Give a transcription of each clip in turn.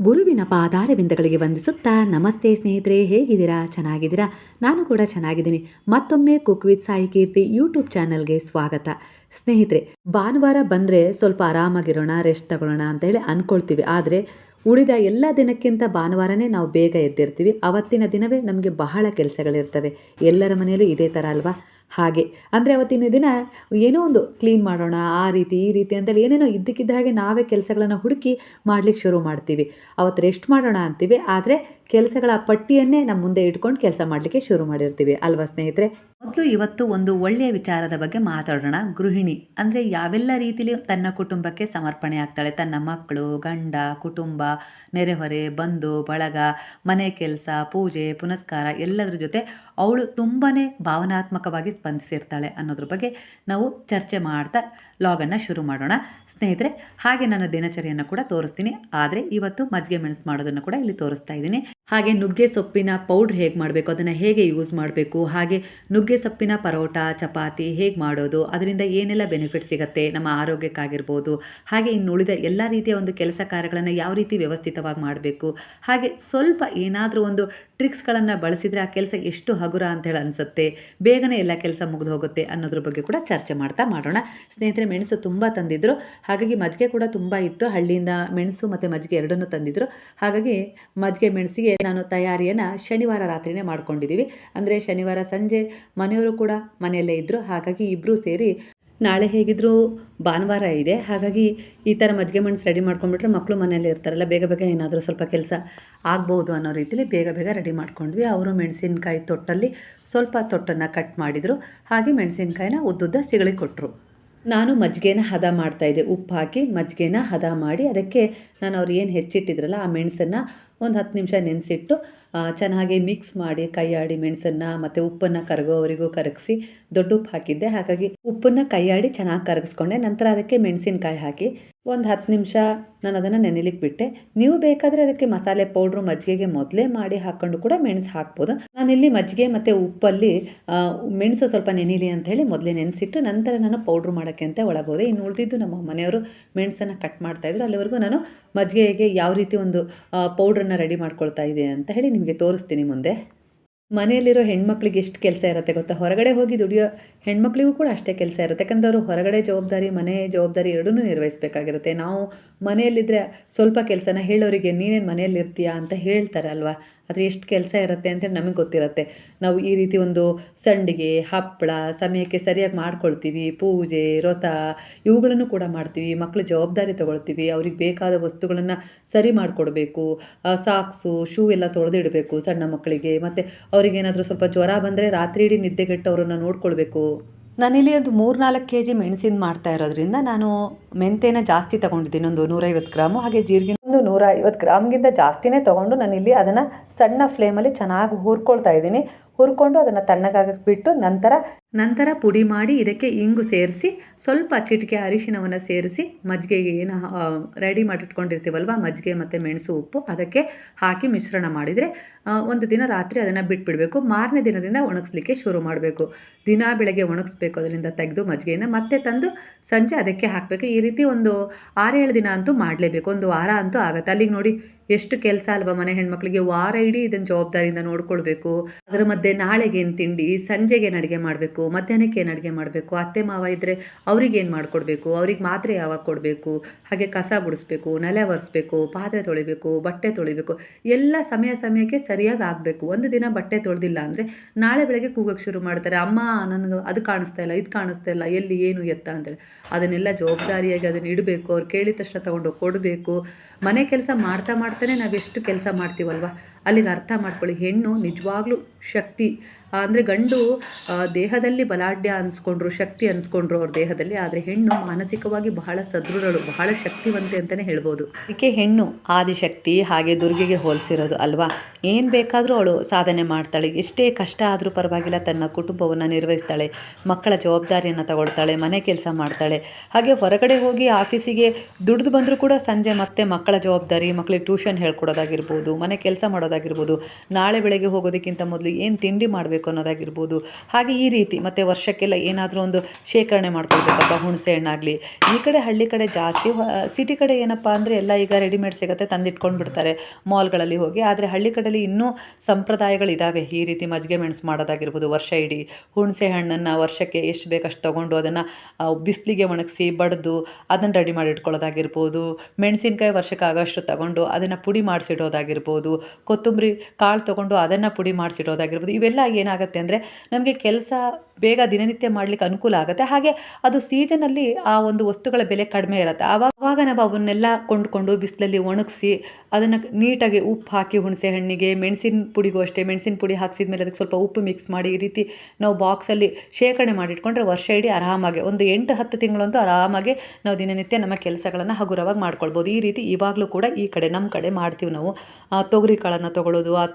ಗುರುವಿನ ಪಾದಾರವಿಂದಗಳಿಗೆ ವಂದಿಸುತ್ತಾ, ನಮಸ್ತೆ ಸ್ನೇಹಿತರೆ, ಹೇಗಿದ್ದೀರಾ? ಚೆನ್ನಾಗಿದ್ದೀರಾ? ನಾನು ಕೂಡ ಚೆನ್ನಾಗಿದ್ದೀನಿ. ಮತ್ತೊಮ್ಮೆ cook with Sai Keerthi YouTube ಚಾನಲ್ಗೆ ಸ್ವಾಗತ. ಸ್ನೇಹಿತರೆ, ಭಾನುವಾರ ಬಂದರೆ ಸ್ವಲ್ಪ ಆರಾಮಾಗಿರೋಣ, ರೆಸ್ಟ್ ತಗೊಳ್ಳೋಣ ಅಂತ ಹೇಳಿ ಅಂದ್ಕೊಳ್ತೀವಿ ಆದರೆ, ಉಳಿದ ಎಲ್ಲ ದಿನಕ್ಕಿಂತ ಭಾನುವಾರನೇ ನಾವು ಬೇಗ ಎದ್ದಿರ್ತೀವಿ. ಅವತ್ತಿನ ದಿನವೇ ನಮಗೆ ಬಹಳ ಕೆಲಸಗಳಿರ್ತವೆ. ಎಲ್ಲರ ಮನೆಯಲ್ಲೂ ಇದೇ ಥರ ಅಲ್ವಾ? ಹಾಗೆ. ಅಂದರೆ ಅವತ್ತಿನ ದಿನ ಏನೋ ಒಂದು ಕ್ಲೀನ್ ಮಾಡೋಣ, ಆ ರೀತಿ, ಈ ರೀತಿ ಅಂತೇಳಿ ಏನೇನೋ ಇದ್ದಕ್ಕಿದ್ದ ಹಾಗೆ ನಾವೇ ಕೆಲಸಗಳನ್ನು ಹುಡುಕಿ ಮಾಡ್ಲಿಕ್ಕೆ ಶುರು ಮಾಡ್ತೀವಿ. ಅವತ್ತು ರೆಸ್ಟ್ ಮಾಡೋಣ ಅಂತೀವಿ, ಆದರೆ ಕೆಲಸಗಳ ಪಟ್ಟಿಯನ್ನೇ ನಮ್ಮ ಮುಂದೆ ಇಟ್ಕೊಂಡು ಕೆಲಸ ಮಾಡಲಿಕ್ಕೆ ಶುರು ಮಾಡಿರ್ತೀವಿ. ಅಲ್ವಾ ಸ್ನೇಹಿತರೆ? ಮೊದಲು ಇವತ್ತು ಒಂದು ಒಳ್ಳೆಯ ವಿಚಾರದ ಬಗ್ಗೆ ಮಾತಾಡೋಣ. ಗೃಹಿಣಿ, ಅಂದರೆ ಯಾವೆಲ್ಲ ರೀತಿಲಿ ತನ್ನ ಕುಟುಂಬಕ್ಕೆ ಸಮರ್ಪಣೆ ಆಗ್ತಾಳೆ? ತನ್ನ ಮಕ್ಕಳು, ಗಂಡ, ಕುಟುಂಬ, ನೆರೆಹೊರೆ, ಬಂಧು, ಬಳಗ, ಮನೆ ಕೆಲಸ, ಪೂಜೆ, ಪುನಸ್ಕಾರ ಎಲ್ಲದರ ಜೊತೆ ಅವಳು ತುಂಬಾ ಭಾವನಾತ್ಮಕವಾಗಿ ಸ್ಪಂದಿಸಿರ್ತಾಳೆ ಅನ್ನೋದ್ರ ಬಗ್ಗೆ ನಾವು ಚರ್ಚೆ ಮಾಡ್ತಾ ಲಾಗನ್ನು ಶುರು ಮಾಡೋಣ. ಸ್ನೇಹಿತರೆ, ಹಾಗೆ ನನ್ನ ದಿನಚರಿಯನ್ನು ಕೂಡ ತೋರಿಸ್ತೀನಿ. ಆದರೆ ಇವತ್ತು ಮಜ್ಜಿಗೆ ಮೆಣಸು ಮಾಡೋದನ್ನು ಕೂಡ ಇಲ್ಲಿ ತೋರಿಸ್ತಾ ಇದ್ದೀನಿ. ಹಾಗೆ ನುಗ್ಗೆ ಸೊಪ್ಪಿನ ಪೌಡ್ರ್ ಹೇಗೆ ಮಾಡಬೇಕು, ಅದನ್ನು ಹೇಗೆ ಯೂಸ್ ಮಾಡಬೇಕು, ಹಾಗೆ ನುಗ್ಗೆ ಸೊಪ್ಪಿನ ಪರೋಟ, ಚಪಾತಿ ಹೇಗೆ ಮಾಡೋದು, ಅದರಿಂದ ಏನೆಲ್ಲ ಬೆನಿಫಿಟ್ ಸಿಗುತ್ತೆ, ನಮ್ಮ ಆರೋಗ್ಯಕ್ಕಾಗಿರ್ಬೋದು, ಹಾಗೆ ಇನ್ನು ಉಳಿದ ಎಲ್ಲ ರೀತಿಯ ಒಂದು ಕೆಲಸ ಕಾರ್ಯಗಳನ್ನು ಯಾವ ರೀತಿ ವ್ಯವಸ್ಥಿತವಾಗಿ ಮಾಡಬೇಕು, ಹಾಗೆ ಸ್ವಲ್ಪ ಏನಾದರೂ ಒಂದು ಟ್ರಿಕ್ಸ್ಗಳನ್ನು ಬಳಸಿದರೆ ಆ ಕೆಲಸ ಎಷ್ಟು ಹಗುರ ಅಂತೇಳಿ ಅನಿಸುತ್ತೆ. ಬೇಗನೆ ಎಲ್ಲ ಕೆಲಸ ಮುಗಿದು ಹೋಗುತ್ತೆ ಅನ್ನೋದ್ರ ಬಗ್ಗೆ ಕೂಡ ಚರ್ಚೆ ಮಾಡ್ತಾ ಮಾಡೋಣ. ಸ್ನೇಹಿತರೆ, ಮೆಣಸು ತುಂಬ ತಂದಿದ್ದರು ಹಾಗಾಗಿ ಮಜ್ಜಿಗೆ ಕೂಡ ತುಂಬ ಇತ್ತು. ಹಳ್ಳಿಯಿಂದ ಮೆಣಸು ಮತ್ತು ಮಜ್ಜಿಗೆ ಎರಡನ್ನೂ ತಂದಿದ್ದರು ಹಾಗಾಗಿ ಮಜ್ಜಿಗೆ, ಮೆಣಸಿಗೆ ನಾನು ತಯಾರಿಯನ್ನು ಶನಿವಾರ ರಾತ್ರಿನೇ ಮಾಡ್ಕೊಂಡಿದ್ದೀವಿ ಅಂದರೆ ಶನಿವಾರ ಸಂಜೆ ಮನೆಯವರು ಕೂಡ ಮನೆಯಲ್ಲೇ ಇದ್ದರು ಹಾಗಾಗಿ ಇಬ್ಬರೂ ಸೇರಿ ನಾಳೆ ಹೇಗಿದ್ದರೂ ಭಾನುವಾರ ಇದೆ. ಹಾಗಾಗಿ ಈ ಥರ ಮಜ್ಜಿಗೆ ಮೆಣಸು ರೆಡಿ ಮಾಡ್ಕೊಂಡ್ಬಿಟ್ರೆ ಮಕ್ಕಳು ಮನೇಲಿ ಇರ್ತಾರಲ್ಲ, ಬೇಗ ಬೇಗ ಏನಾದರೂ ಸ್ವಲ್ಪ ಕೆಲಸ ಆಗ್ಬೋದು ಅನ್ನೋ ರೀತಿಲಿ ಬೇಗ ಬೇಗ ರೆಡಿ ಮಾಡ್ಕೊಂಡ್ವಿ. ಅವರು ಮೆಣಸಿನ್ಕಾಯಿ ತೊಟ್ಟಲ್ಲಿ ಸ್ವಲ್ಪ ತೊಟ್ಟನ್ನು ಕಟ್ ಮಾಡಿದರು. ಹಾಗೆ ಮೆಣಸಿನ್ಕಾಯಿನ ಉದ್ದುದ್ದ ಸಿಗಳಿ ಕೊಟ್ಟರು ನಾನು ಮಜ್ಜಿಗೆನ ಹದ ಮಾಡ್ತಾಯಿದ್ದೆ ಉಪ್ಪು ಹಾಕಿ ಮಜ್ಜಿಗೆನ ಹದ ಮಾಡಿ ಅದಕ್ಕೆ ನಾನು ಅವ್ರು ಏನು ಹೆಚ್ಚಿಟ್ಟಿದ್ರಲ್ಲ ಆ ಮೆಣಸನ್ನು ಒಂದು ಹತ್ತು ನಿಮಿಷ ನೆನೆಸಿಟ್ಟು ಚೆನ್ನಾಗಿ ಮಿಕ್ಸ್ ಮಾಡಿ ಕೈಯಾಡಿ ಮೆಣಸನ್ನು ಮತ್ತು ಉಪ್ಪನ್ನು ಕರಗೋವರೆಗೂ ಕರಗಿಸಿ ದೊಡ್ಡ ಉಪ್ಪು ಹಾಕಿದ್ದೆ. ಹಾಗಾಗಿ ಉಪ್ಪನ್ನು ಕೈಯಾಡಿ ಚೆನ್ನಾಗಿ ಕರಗಿಸ್ಕೊಂಡೆ. ನಂತರ ಅದಕ್ಕೆ ಮೆಣಸಿನಕಾಯಿ ಹಾಕಿ ಒಂದು ಹತ್ತು ನಿಮಿಷ ನಾನು ಅದನ್ನು ನೆನೆಲಿಕ್ಕೆ ಬಿಟ್ಟೆ. ನೀವು ಬೇಕಾದರೆ ಅದಕ್ಕೆ ಮಸಾಲೆ ಪೌಡ್ರು, ಮಜ್ಜಿಗೆಗೆ ಮೊದಲೇ ಮಾಡಿ ಹಾಕ್ಕೊಂಡು ಕೂಡ ಮೆಣಸು ಹಾಕ್ಬೋದು. ನಾನಿಲ್ಲಿ ಮಜ್ಜಿಗೆ ಮತ್ತು ಉಪ್ಪಲ್ಲಿ ಮೆಣಸು ಸ್ವಲ್ಪ ನೆನೀಲಿ ಅಂತ ಹೇಳಿ ಮೊದಲೇ ನೆನೆಸಿಟ್ಟು ನಂತರ ನಾನು ಪೌಡ್ರ್ ಮಾಡೋಕ್ಕೆ ಅಂತ ಒಳಗೋದೆ. ಇನ್ನು ಉಳಿದಿದ್ದು ನಮ್ಮ ಮನೆಯವರು ಮೆಣಸನ್ನು ಕಟ್ ಮಾಡ್ತಾಯಿದ್ರು ಅಲ್ಲಿವರೆಗೂ ನಾನು ಮಜ್ಜಿಗೆಗೆ ಯಾವ ರೀತಿ ಒಂದು ಪೌಡ್ರನ್ನು ರೆಡಿ ಮಾಡ್ಕೊಳ್ತಾ ಇದೆ ಅಂತ ಹೇಳಿ ನಿಮಗೆ ತೋರಿಸ್ತೀನಿ ಮುಂದೆ. ಮನೆಯಲ್ಲಿರೋ ಹೆಣ್ಮಕ್ಳಿಗೆ ಎಷ್ಟು ಕೆಲಸ ಇರುತ್ತೆ ಗೊತ್ತಾ? ಹೊರಗಡೆ ಹೋಗಿ ದುಡಿಯೋ ಹೆಣ್ಮಕ್ಳಿಗೂ ಕೂಡ ಅಷ್ಟೇ ಕೆಲಸ ಇರುತ್ತೆ. ಯಾಕಂದರೆ ಅವರು ಹೊರಗಡೆ ಜವಾಬ್ದಾರಿ, ಮನೆ ಜವಾಬ್ದಾರಿ ಎರಡೂ ನಿರ್ವಹಿಸಬೇಕಾಗಿರುತ್ತೆ. ನಾವು ಮನೆಯಲ್ಲಿದ್ದರೆ ಸ್ವಲ್ಪ ಕೆಲಸನ ಹೇಳೋರಿಗೆ, ನೀನೇನು ಮನೆಯಲ್ಲಿ ಇರ್ತೀಯಾ ಅಂತ ಹೇಳ್ತಾರೆ ಅಲ್ವಾ ಆದರೆ ಎಷ್ಟು ಕೆಲಸ ಇರುತ್ತೆ ಅಂತೇಳಿ ನಮಗೆ ಗೊತ್ತಿರುತ್ತೆ. ನಾವು ಈ ರೀತಿ ಒಂದು ಸಂಡಿಗೆ, ಹಪ್ಪಳ, ಸಮಯಕ್ಕೆ ಸರಿಯಾಗಿ ಮಾಡ್ಕೊಳ್ತೀವಿ, ಪೂಜೆ, ವ್ರತ, ಇವುಗಳನ್ನು ಕೂಡ ಮಾಡ್ತೀವಿ. ಮಕ್ಕಳು ಜವಾಬ್ದಾರಿ ತೊಗೊಳ್ತೀವಿ. ಅವ್ರಿಗೆ ಬೇಕಾದ ವಸ್ತುಗಳನ್ನು ಸರಿ ಮಾಡಿಕೊಡ್ಬೇಕು. ಸಾಕ್ಸು, ಶೂ ಎಲ್ಲ ತೊಳೆದಿಡಬೇಕು ಸಣ್ಣ ಮಕ್ಕಳಿಗೆ ಮತ್ತು ಅವರಿಗೇನಾದರೂ ಸ್ವಲ್ಪ ಜ್ವರ ಬಂದರೆ ರಾತ್ರಿ ಇಡೀ ನಿದ್ದೆಗೆಟ್ಟು ಅವರನ್ನು ನೋಡ್ಕೊಳ್ಬೇಕು. ನಾನಿಲ್ಲಿ ಒಂದು ಮೂರ್ನಾಲ್ಕು ಕೆ ಜಿ ಮೆಣಸಿನ ಮಾಡ್ತಾ ಇರೋದ್ರಿಂದ ನಾನು ಮೆಂತೆನ ಜಾಸ್ತಿ ತಗೊಂಡಿದ್ದೀನಿ. ಒಂದು ನೂರೈವತ್ತು ಗ್ರಾಮು, ಹಾಗೆ ಜೀರಿಗೆ ಒಂದು ನೂರ ಐವತ್ತು ಗ್ರಾಮ್ಗಿಂತ ಜಾಸ್ತಿನೇ ತೊಗೊಂಡು ನಾನಿಲ್ಲಿ ಅದನ್ನು ಸಣ್ಣ ಫ್ಲೇಮಲ್ಲಿ ಚೆನ್ನಾಗಿ ಹುರ್ಕೊಳ್ತಾ ಇದ್ದೀನಿ. ಹುರ್ಕೊಂಡು ಅದನ್ನು ತಣ್ಣಗಾಗಕ್ಕೆ ಬಿಟ್ಟು ನಂತರ ನಂತರ ಪುಡಿ ಮಾಡಿ ಇದಕ್ಕೆ ಇಂಗು ಸೇರಿಸಿ, ಸ್ವಲ್ಪ ಚಿಟಿಕೆ ಅರಿಶಿನವನ್ನು ಸೇರಿಸಿ, ಮಜ್ಜಿಗೆಗೆ ಏನು ರೆಡಿ ಮಾಡಿಟ್ಕೊಂಡಿರ್ತೀವಲ್ವ, ಮಜ್ಜಿಗೆ ಮತ್ತು ಮೆಣಸು, ಉಪ್ಪು, ಅದಕ್ಕೆ ಹಾಕಿ ಮಿಶ್ರಣ ಮಾಡಿದರೆ ಒಂದು ದಿನ ರಾತ್ರಿ ಅದನ್ನು ಬಿಟ್ಬಿಡಬೇಕು. ಮಾರನೇ ದಿನದಿಂದ ಒಣಗಿಸ್ಲಿಕ್ಕೆ ಶುರು ಮಾಡಬೇಕು. ದಿನ ಬೆಳಗ್ಗೆ ಒಣಗಿಸ್ಬೇಕು, ಅದರಿಂದ ತೆಗೆದು ಮಜ್ಜಿಗೆಯಿಂದ ಮತ್ತೆ ತಂದು ಸಂಜೆ ಅದಕ್ಕೆ ಹಾಕಬೇಕು. ಈ ರೀತಿ ಒಂದು ಆರೇಳು ದಿನ ಅಂತೂ ಮಾಡಲೇಬೇಕು. ಒಂದು ವಾರ ಅಂತೂ ಆಗುತ್ತೆ. ಅಲ್ಲಿಗೆ ನೋಡಿ ಎಷ್ಟು ಕೆಲಸ ಅಲ್ವಾ ಮನೆ ಹೆಣ್ಮಕ್ಳಿಗೆ. ವಾರ ಇಡೀ ಇದನ್ನು ಜವಾಬ್ದಾರಿಯಿಂದ ನೋಡ್ಕೊಳ್ಬೇಕು. ಅದರ ಮಧ್ಯೆ ನಾಳೆಗೇನು ತಿಂಡಿ ಸಂಜೆಗೆ ಏನು ಅಡುಗೆ ಮಾಡಬೇಕು. ಮಧ್ಯಾಹ್ನಕ್ಕೆ ಏನು ಅಡುಗೆ ಮಾಡಬೇಕು? ಅತ್ತೆ ಮಾವ ಇದ್ದರೆ ಅವ್ರಿಗೆ ಏನು ಮಾಡಿಕೊಡ್ಬೇಕು? ಅವ್ರಿಗೆ ಮಾತ್ರೆ ಯಾವಾಗ ಕೊಡಬೇಕು? ಹಾಗೆ ಕಸ ಗುಡಿಸ್ಬೇಕು, ನೆಲೆ ಒರೆಸ್ಬೇಕು, ಪಾತ್ರೆ ತೊಳಿಬೇಕು, ಬಟ್ಟೆ ತೊಳಿಬೇಕು, ಎಲ್ಲ ಸಮಯ ಸಮಯಕ್ಕೆ ಸರಿಯಾಗಿ ಆಗಬೇಕು ಒಂದು ದಿನ ಬಟ್ಟೆ ತೊಳೆದಿಲ್ಲ ಅಂದರೆ ನಾಳೆ ಬೆಳಗ್ಗೆ ಕೂಗೋಕ್ಕೆ ಶುರು ಮಾಡ್ತಾರೆ. ಅಮ್ಮ, ನನಗೆ ಅದು ಕಾಣಿಸ್ತಾ ಇಲ್ಲ, ಇದು ಕಾಣಿಸ್ತಾ ಇಲ್ಲ, ಎಲ್ಲಿ ಏನು ಎತ್ತ ಅಂತೇಳಿ. ಅದನ್ನೆಲ್ಲ ಜವಾಬ್ದಾರಿಯಾಗಿ ಅದನ್ನು ಇಡಬೇಕು. ಅವ್ರು ಕೇಳಿದ ತಕ್ಷಣ ತೊಗೊಂಡು ಕೊಡಬೇಕು. ಮನೆ ಕೆಲಸ ಮಾಡ್ತಾ ಮಾಡ್ತಾನೆ ನಾವೆಷ್ಟು ಕೆಲಸ ಮಾಡ್ತೀವಲ್ವ? ಅಲ್ಲಿಗೆ ಅರ್ಥ ಮಾಡ್ಕೊಳ್ಳಿ. ಹೆಣ್ಣು ನಿಜವಾಗ್ಲೂ ಶಕ್ತಿ ಅಂದರೆ ಗಂಡು ದೇಹದಲ್ಲಿ ಬಲಾಢ್ಯ ಅನ್ಸ್ಕೊಂಡ್ರು, ಶಕ್ತಿ ಅನ್ಸ್ಕೊಂಡ್ರು ಅವ್ರ ದೇಹದಲ್ಲಿ, ಆದರೆ ಹೆಣ್ಣು ಮಾನಸಿಕವಾಗಿ ಬಹಳ ಸದೃಢಳು ಬಹಳ ಶಕ್ತಿವಂತೆ ಅಂತಲೇ ಹೇಳ್ಬೋದು. ಅದಕ್ಕೆ ಹೆಣ್ಣು ಆದಿಶಕ್ತಿ, ಹಾಗೆ ದುರ್ಗೆಗೆ ಹೋಲಿಸಿರೋದು ಅಲ್ವಾ? ಏನು ಬೇಕಾದರೂ ಅವಳು ಸಾಧನೆ ಮಾಡ್ತಾಳೆ. ಎಷ್ಟೇ ಕಷ್ಟ ಆದರೂ ಪರವಾಗಿಲ್ಲ, ತನ್ನ ಕುಟುಂಬವನ್ನು ನಿರ್ವಹಿಸ್ತಾಳೆ. ಮಕ್ಕಳ ಜವಾಬ್ದಾರಿಯನ್ನು ತಗೊಳ್ತಾಳೆ, ಮನೆ ಕೆಲಸ ಮಾಡ್ತಾಳೆ. ಹಾಗೆ ಹೊರಗಡೆ ಹೋಗಿ ಆಫೀಸಿಗೆ ದುಡ್ದು ಬಂದರೂ ಕೂಡ ಸಂಜೆ ಮತ್ತೆ ಮಕ್ಕಳ ಜವಾಬ್ದಾರಿ ಮಕ್ಕಳಿಗೆ ಟ್ಯೂಷನ್ ಹೇಳ್ಕೊಡೋದಾಗಿರ್ಬೋದು, ಮನೆ ಕೆಲಸ ಮಾಡೋದಾಗಿರ್ಬೋದು, ನಾಳೆ ಬೆಳಗ್ಗೆ ಹೋಗೋದಕ್ಕಿಂತ ಮೊದಲು ಏನು ತಿಂಡಿ ಮಾಡಬೇಕು ಅನ್ನೋದಾಗಿರ್ಬೋದು, ಹಾಗೆ ಈ ರೀತಿ. ಮತ್ತು ವರ್ಷಕ್ಕೆಲ್ಲ ಏನಾದರೂ ಒಂದು ಶೇಖರಣೆ ಮಾಡ್ಕೊಳ್ಬೇಕಪ್ಪ, ಹುಣಸೆ ಹಣ್ಣಾಗಲಿ. ಈ ಕಡೆ ಹಳ್ಳಿ ಕಡೆ ಜಾಸ್ತಿ ಸಿಟಿ ಕಡೆ ಏನಪ್ಪ ಅಂದರೆ ಎಲ್ಲ ಈಗ ರೆಡಿಮೇಡ್ ಸಿಗುತ್ತೆ ತಂದಿಟ್ಕೊಂಡು ಬಿಡ್ತಾರೆ ಮಾಲ್ಗಳಲ್ಲಿ ಹೋಗಿ. ಆದರೆ ಹಳ್ಳಿ ಕಡೆಯಲ್ಲಿ ಇನ್ನೂ ಸಂಪ್ರದಾಯಗಳಿದ್ದಾವೆ ಈ ರೀತಿ ಮಜ್ಜಿಗೆ ಮೆಣಸು ಮಾಡೋದಾಗಿರ್ಬೋದು, ವರ್ಷ ಇಡೀ ಹುಣಸೆ ಹಣ್ಣನ್ನು ವರ್ಷಕ್ಕೆ ಎಷ್ಟು ಬೇಕಷ್ಟು ತೊಗೊಂಡು ಅದನ್ನು ಬಿಸಿಲಿಗೆ ಒಣಗಿಸಿ ಬಡಿದು ಅದನ್ನು ರೆಡಿ ಮಾಡಿ ಇಟ್ಕೊಳ್ಳೋದಾಗಿರ್ಬೋದು ಮೆಣಸಿನ್ಕಾಯಿ ವರ್ಷಕ್ಕೆ ಆಗೋಷ್ಟು ತಗೊಂಡು ಅದನ್ನು ಪುಡಿ ಮಾಡಿಸಿಡೋದಾಗಿರ್ಬೋದು, ಕೊತ್ತಂಬರಿ ಕಾಳು ತೊಗೊಂಡು ಅದನ್ನು ಪುಡಿ ಮಾಡಿಸಿಡೋದಾಗಿರ್ಬೋದು. ಇವೆಲ್ಲ ಏನಾಗುತ್ತೆ ಅಂದರೆ ನಮಗೆ ಕೆಲಸ ಬೇಗ ದಿನನಿತ್ಯ ಮಾಡಲಿಕ್ಕೆ ಅನುಕೂಲ ಆಗುತ್ತೆ. ಹಾಗೆ ಅದು ಸೀಸನಲ್ಲಿ ಆ ಒಂದು ವಸ್ತುಗಳ ಬೆಲೆ ಕಡಿಮೆ ಇರುತ್ತೆ. ಆವಾಗ ಆವಾಗ ನಾವು ಅವನ್ನೆಲ್ಲ ಕೊಂಡ್ಕೊಂಡು ಬಿಸಿಲಲ್ಲಿ ಒಣಗಿಸಿ ಅದನ್ನು ನೀಟಾಗಿ ಉಪ್ಪು ಹಾಕಿ ಹುಣಸೆ ಹಣ್ಣಿಗೆ, ಮೆಣಸಿನ ಪುಡಿಗೂ ಅಷ್ಟೇ, ಮೆಣಸಿನ ಪುಡಿ ಹಾಕ್ಸಿದ ಮೇಲೆ ಅದಕ್ಕೆ ಸ್ವಲ್ಪ ಉಪ್ಪು ಮಿಕ್ಸ್ ಮಾಡಿ ಈ ರೀತಿ ನಾವು ಬಾಕ್ಸಲ್ಲಿ ಶೇಖರಣೆ ಮಾಡಿಟ್ಕೊಂಡ್ರೆ ವರ್ಷ ಇಡೀ ಆರಾಮಾಗಿ, ಒಂದು ಎಂಟು, ಹತ್ತು ತಿಂಗಳಂತೂ ಆರಾಮಾಗಿ ನಾವು ದಿನನಿತ್ಯ ನಮ್ಮ ಕೆಲಸಗಳನ್ನು ಹಗುರವಾಗಿ ಮಾಡ್ಕೊಳ್ಬೋದು. ಈ ರೀತಿ ಇವಾಗಲೂ ಕೂಡ ಈ ಕಡೆ ನಮ್ಮ ಕಡೆ ಮಾಡ್ತೀವಿ ನಾವು. ತೊಗರಿ ಕಾಳನ್ನು ತೊಗೊಳ್ಳೋದು ಆ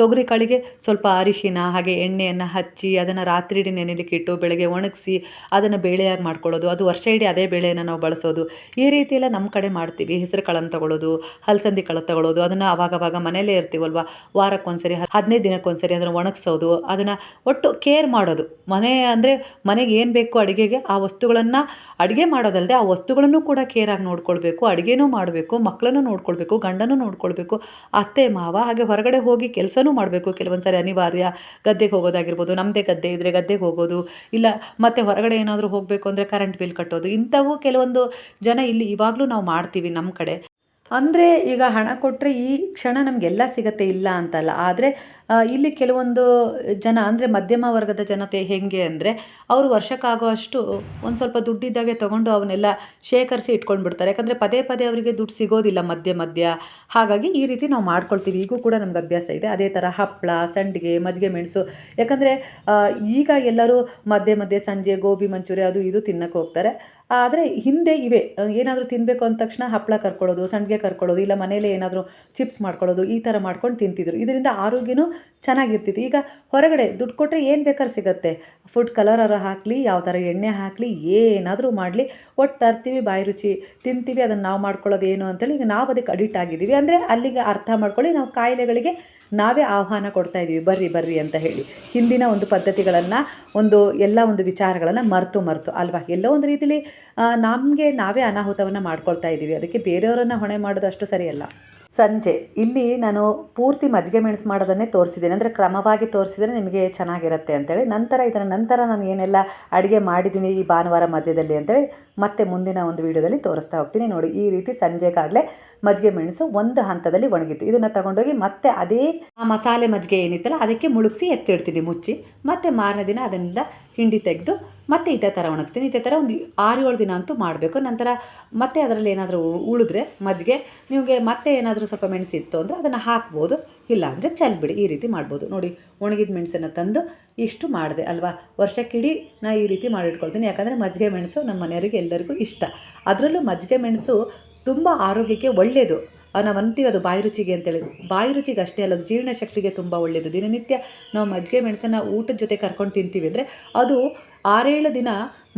ತೊಗರಿ ಕಾಳಿಗೆ ಸ್ವಲ್ಪ ಅರಿಶಿನ, ಹಾಗೆ ಎಣ್ಣೆಯನ್ನು ಹಚ್ಚಿ ಅದನ್ನು ರಾತ್ರಿ ಇಡೀ ನೆನೆಲಿಕ್ಕೆ ಇಟ್ಟು ಬೆಳಗ್ಗೆ ಒಣಗಿಸಿ ಅದನ್ನು ಬೇಳೆಯಾಗಿ ಮಾಡ್ಕೊಳ್ಳೋದು. ಅದು ವರ್ಷ ಇಡೀ ಅದೇ ಬೇಳೆಯನ್ನು ನಾವು ಬಳಸೋದು. ಈ ರೀತಿ ನಮ್ಮ ಕಡೆ ಮಾಡ್ತೀವಿ. ಹೆಸರು ಕಾಳನ್ನು ತಗೊಳ್ಳೋದು ಹಲಸಂದಿ ಕಳ ತಗೊಳ್ಳೋದು ಅದನ್ನು ಅವಾಗವಾಗ ಮನೆಯಲ್ಲೇ ಇರ್ತೀವಲ್ವ? ವಾರಕ್ಕೊಂದ್ಸರಿ, ಹದಿನೈದು ದಿನಕ್ಕೊಂದ್ಸರಿ ಅದನ್ನು ಒಣಗಿಸೋದು. ಅದನ್ನು ಒಟ್ಟು ಕೇರ್ ಮಾಡೋದು. ಮನೆ ಅಂದರೆ ಮನೆಗೆ ಏನು ಬೇಕು ಅಡುಗೆಗೆ ಆ ವಸ್ತುಗಳನ್ನು ಅಡುಗೆ ಮಾಡೋದಲ್ಲದೆ ಆ ವಸ್ತುಗಳನ್ನು ಕೂಡ ಕೇರಾಗಿ ನೋಡ್ಕೊಳ್ಬೇಕು. ಅಡುಗೆನೂ ಮಾಡಬೇಕು ಮಕ್ಕಳನ್ನು ನೋಡ್ಕೊಳ್ಬೇಕು ಗಂಡನೂ ನೋಡ್ಕೊಳ್ಬೇಕು, ಅತ್ತೆ, ಮಾವ ಹಾಗೆ ಹೊರಗಡೆ ಹೋಗಿ ಕೆಲಸನೂ ಮಾಡಬೇಕು. ಕೆಲವೊಂದು ಸಾರಿ ಅನಿವಾರ್ಯ ಗದ್ದೆಗೆ ಹೋಗೋದಾಗಿರ್ಬೋದು ನಮ್ಮದೇ ಗದ್ದೆ ಇದ್ದರೆ ಗದ್ದೆಗೆ ಹೋಗೋದು, ಇಲ್ಲ ಮತ್ತೆ ಹೊರಗಡೆ ಏನಾದರೂ ಹೋಗಬೇಕು ಅಂದರೆ ಕರೆಂಟ್ ಬಿಲ್ ಕಟ್ಟೋದು, ಇಂಥವು ಕೆಲವೊಂದು ಜನ ಇಲ್ಲಿ ಇವಾಗಲೂ ನಾವು ಮಾಡ್ತೀವಿ ನಮ್ಮ ಕಡೆ. ಅಂದರೆ ಈಗ ಹಣ ಕೊಟ್ಟರೆ ಈ ಕ್ಷಣ ನಮಗೆಲ್ಲ ಸಿಗತ್ತೆ ಇಲ್ಲ ಅಂತಲ್ಲ. ಆದರೆ ಇಲ್ಲಿ ಕೆಲವೊಂದು ಜನ ಅಂದರೆ ಮಧ್ಯಮ ವರ್ಗದ ಜನತೆ ಹೇಗೆ ಅಂದರೆ ಅವರು ವರ್ಷಕ್ಕಾಗೋ ಅಷ್ಟು ಒಂದು ಸ್ವಲ್ಪ ದುಡ್ಡಿದ್ದಾಗೆ ತೊಗೊಂಡು ಅವನ್ನೆಲ್ಲ ಶೇಖರಿಸಿ ಇಟ್ಕೊಂಡು ಬಿಡ್ತಾರೆ ಯಾಕಂದರೆ ಪದೇ ಪದೇ ಅವರಿಗೆ ದುಡ್ಡು ಸಿಗೋದಿಲ್ಲ ಮಧ್ಯ ಮಧ್ಯ. ಹಾಗಾಗಿ ಈ ರೀತಿ ನಾವು ಮಾಡ್ಕೊಳ್ತೀವಿ. ಈಗೂ ಕೂಡ ನಮ್ಗೆ ಅಭ್ಯಾಸ ಇದೆ. ಅದೇ ಥರ ಹಪ್ಪಳ ಸಂಡಿಗೆ, ಮಜ್ಜಿಗೆ, ಮೆಣಸು. ಯಾಕಂದರೆ ಈಗ ಎಲ್ಲರೂ ಮಧ್ಯೆ ಮಧ್ಯೆ ಸಂಜೆ ಗೋಬಿ ಮಂಚೂರಿ ಅದು ಇದು ತಿನ್ನಕ್ಕೆ ಹೋಗ್ತಾರೆ. ಆದರೆ ಹಿಂದೆ ಇವೆ. ಏನಾದರೂ ತಿನ್ನಬೇಕು ಅಂದ ತಕ್ಷಣ ಹಪ್ಪಳ ಕರ್ಕೊಳ್ಳೋದು, ಸಂಡಿಗೆ ಕರ್ಕೊಳ್ಳೋದು, ಇಲ್ಲ ಮನೇಲೆ ಏನಾದರೂ ಚಿಪ್ಸ್ ಮಾಡ್ಕೊಳ್ಳೋದು, ಈ ಥರ ಮಾಡ್ಕೊಂಡು ತಿಂತಿದ್ರು. ಇದರಿಂದ ಆರೋಗ್ಯನೂ ಚೆನ್ನಾಗಿರ್ತಿತ್ತು. ಈಗ ಹೊರಗಡೆ ದುಡ್ಡು ಕೊಟ್ಟರೆ ಏನು ಬೇಕಾದ್ರೂ ಸಿಗುತ್ತೆ. ಫುಡ್ ಕಲರರ ಹಾಕಲಿ ಯಾವ ಥರ ಎಣ್ಣೆ ಹಾಕಲಿ, ಏನಾದರೂ ಮಾಡಲಿ. ಒಟ್ಟು ತರ್ತೀವಿ ಬಾಯಿ ರುಚಿ, ತಿಂತೀವಿ, ಅದನ್ನು ನಾವು ಮಾಡ್ಕೊಳ್ಳೋದು ಏನು ಅಂತೇಳಿ ಈಗ ನಾವು ಅದಕ್ಕೆ ಅಡಿಟ್ ಆಗಿದ್ದೀವಿ. ಅಂದರೆ ಅಲ್ಲಿಗೆ ಅರ್ಥ ಮಾಡ್ಕೊಳ್ಳಿ, ನಾವು ಕಾಯಿಲೆಗಳಿಗೆ ನಾವೇ ಆಹ್ವಾನ ಕೊಡ್ತಾ ಇದ್ದೀವಿ. ಬರ್ರಿ ಬರ್ರಿ ಅಂತ ಹೇಳಿ. ಹಿಂದಿನ ಒಂದು ಪದ್ಧತಿಗಳನ್ನು, ಒಂದು ಎಲ್ಲ ಒಂದು ವಿಚಾರಗಳನ್ನು ಮರೆತು ಮರೆತು, ಅಲ್ವಾ? ಎಲ್ಲೋ ಒಂದು ರೀತಿಲಿ ನಮಗೆ ನಾವೇ ಅನಾಹುತವನ್ನು ಮಾಡ್ಕೊಳ್ತಾ ಇದ್ದೀವಿ. ಅದಕ್ಕೆ ಬೇರೆಯವರನ್ನು ಹೊಣೆ ಮಾಡೋದು ಅಷ್ಟು ಸರಿಯಲ್ಲ. ಸಂಜೆ. ಇಲ್ಲಿ ನಾನು ಪೂರ್ತಿ ಮಜ್ಜಿಗೆ ಮೆಣಸು ಮಾಡೋದನ್ನೇ ತೋರಿಸಿದ್ದೇನೆ. ಅಂದರೆ ಕ್ರಮವಾಗಿ ತೋರಿಸಿದರೆ ನಿಮಗೆ ಚೆನ್ನಾಗಿರುತ್ತೆ ಅಂತೇಳಿ. ನಂತರ ಇದರ ನಂತರ ನಾನು ಏನೆಲ್ಲ ಅಡುಗೆ ಮಾಡಿದ್ದೀನಿ ಈ ಭಾನುವಾರ ಮಧ್ಯದಲ್ಲಿ ಅಂತೇಳಿ ಮತ್ತೆ ಮುಂದಿನ ಒಂದು ವಿಡಿಯೋದಲ್ಲಿ ತೋರಿಸ್ತಾ ಹೋಗ್ತೀನಿ. ನೋಡಿ, ಈ ರೀತಿ ಸಂಜೆಗಾಗಲೇ ಮಜ್ಜಿಗೆ ಮೆಣಸು ಒಂದು ಹಂತದಲ್ಲಿ ಒಣಗಿತ್ತು. ಇದನ್ನು ತಗೊಂಡೋಗಿ ಮತ್ತೆ ಅದೇ ಆ ಮಸಾಲೆ ಮಜ್ಜಿಗೆ ಏನಿತ್ತಲ್ಲ, ಅದಕ್ಕೆ ಮುಳುಗಿಸಿ ಎತ್ತಿಡ್ತೀನಿ ಮುಚ್ಚಿ. ಮತ್ತೆ ಮಾರನೇ ದಿನ ಅದರಿಂದ ಹಿಂಡಿ ತೆಗೆದು ಮತ್ತೆ ಇದೇ ಥರ ಒಣಗಿಸ್ತೀನಿ. ಇದೇ ಥರ ಒಂದು ಆರು ಏಳು ದಿನ ಅಂತೂ ಮಾಡಬೇಕು. ನಂತರ ಮತ್ತೆ ಅದರಲ್ಲಿ ಏನಾದರೂ ಉಳಿದ್ರೆ ಮಜ್ಜಿಗೆ, ನಿಮಗೆ ಮತ್ತೆ ಏನಾದರೂ ಸ್ವಲ್ಪ ಮೆಣಸು ಇತ್ತು ಅಂದರೆ ಅದನ್ನು ಹಾಕ್ಬೋದು. ಇಲ್ಲ ಅಂದರೆ ಚೆಲ್ಬಿಡಿ, ಈ ರೀತಿ ಮಾಡ್ಬೋದು. ನೋಡಿ, ಒಣಗಿದ ಮೆಣಸನ್ನು ತಂದು ಇಷ್ಟು ಮಾಡಿದೆ ಅಲ್ವಾ? ವರ್ಷಕ್ಕಿಡೀ ನಾನು ಈ ರೀತಿ ಮಾಡಿಟ್ಕೊಳ್ತೀನಿ. ಯಾಕಂದರೆ ಮಜ್ಜಿಗೆ ಮೆಣಸು ನಮ್ಮ ಮನೆಯವರಿಗೆ ಎಲ್ಲರಿಗೂ ಇಷ್ಟ. ಅದರಲ್ಲೂ ಮಜ್ಜಿಗೆ ಮೆಣಸು ತುಂಬ ಆರೋಗ್ಯಕ್ಕೆ ಒಳ್ಳೆಯದು ನಾವು ಅಂತೀವಿ ಅದು ಬಾಯಿ ರುಚಿಗೆ ಅಂತೇಳಿ. ಬಾಯಿ ರುಚಿಗೆ ಅಷ್ಟೇ ಅಲ್ಲ, ಅದು ಜೀರ್ಣಶಕ್ತಿಗೆ ತುಂಬ ಒಳ್ಳೆಯದು ದಿನನಿತ್ಯ ನಾವು ಮಜ್ಜಿಗೆ ಮೆಣಸನ್ನು ಊಟದ ಜೊತೆ ಕರ್ಕೊಂಡು ತಿಂತೀವಿ ಅಂದರೆ ಅದು ಆರೇಳು ದಿನ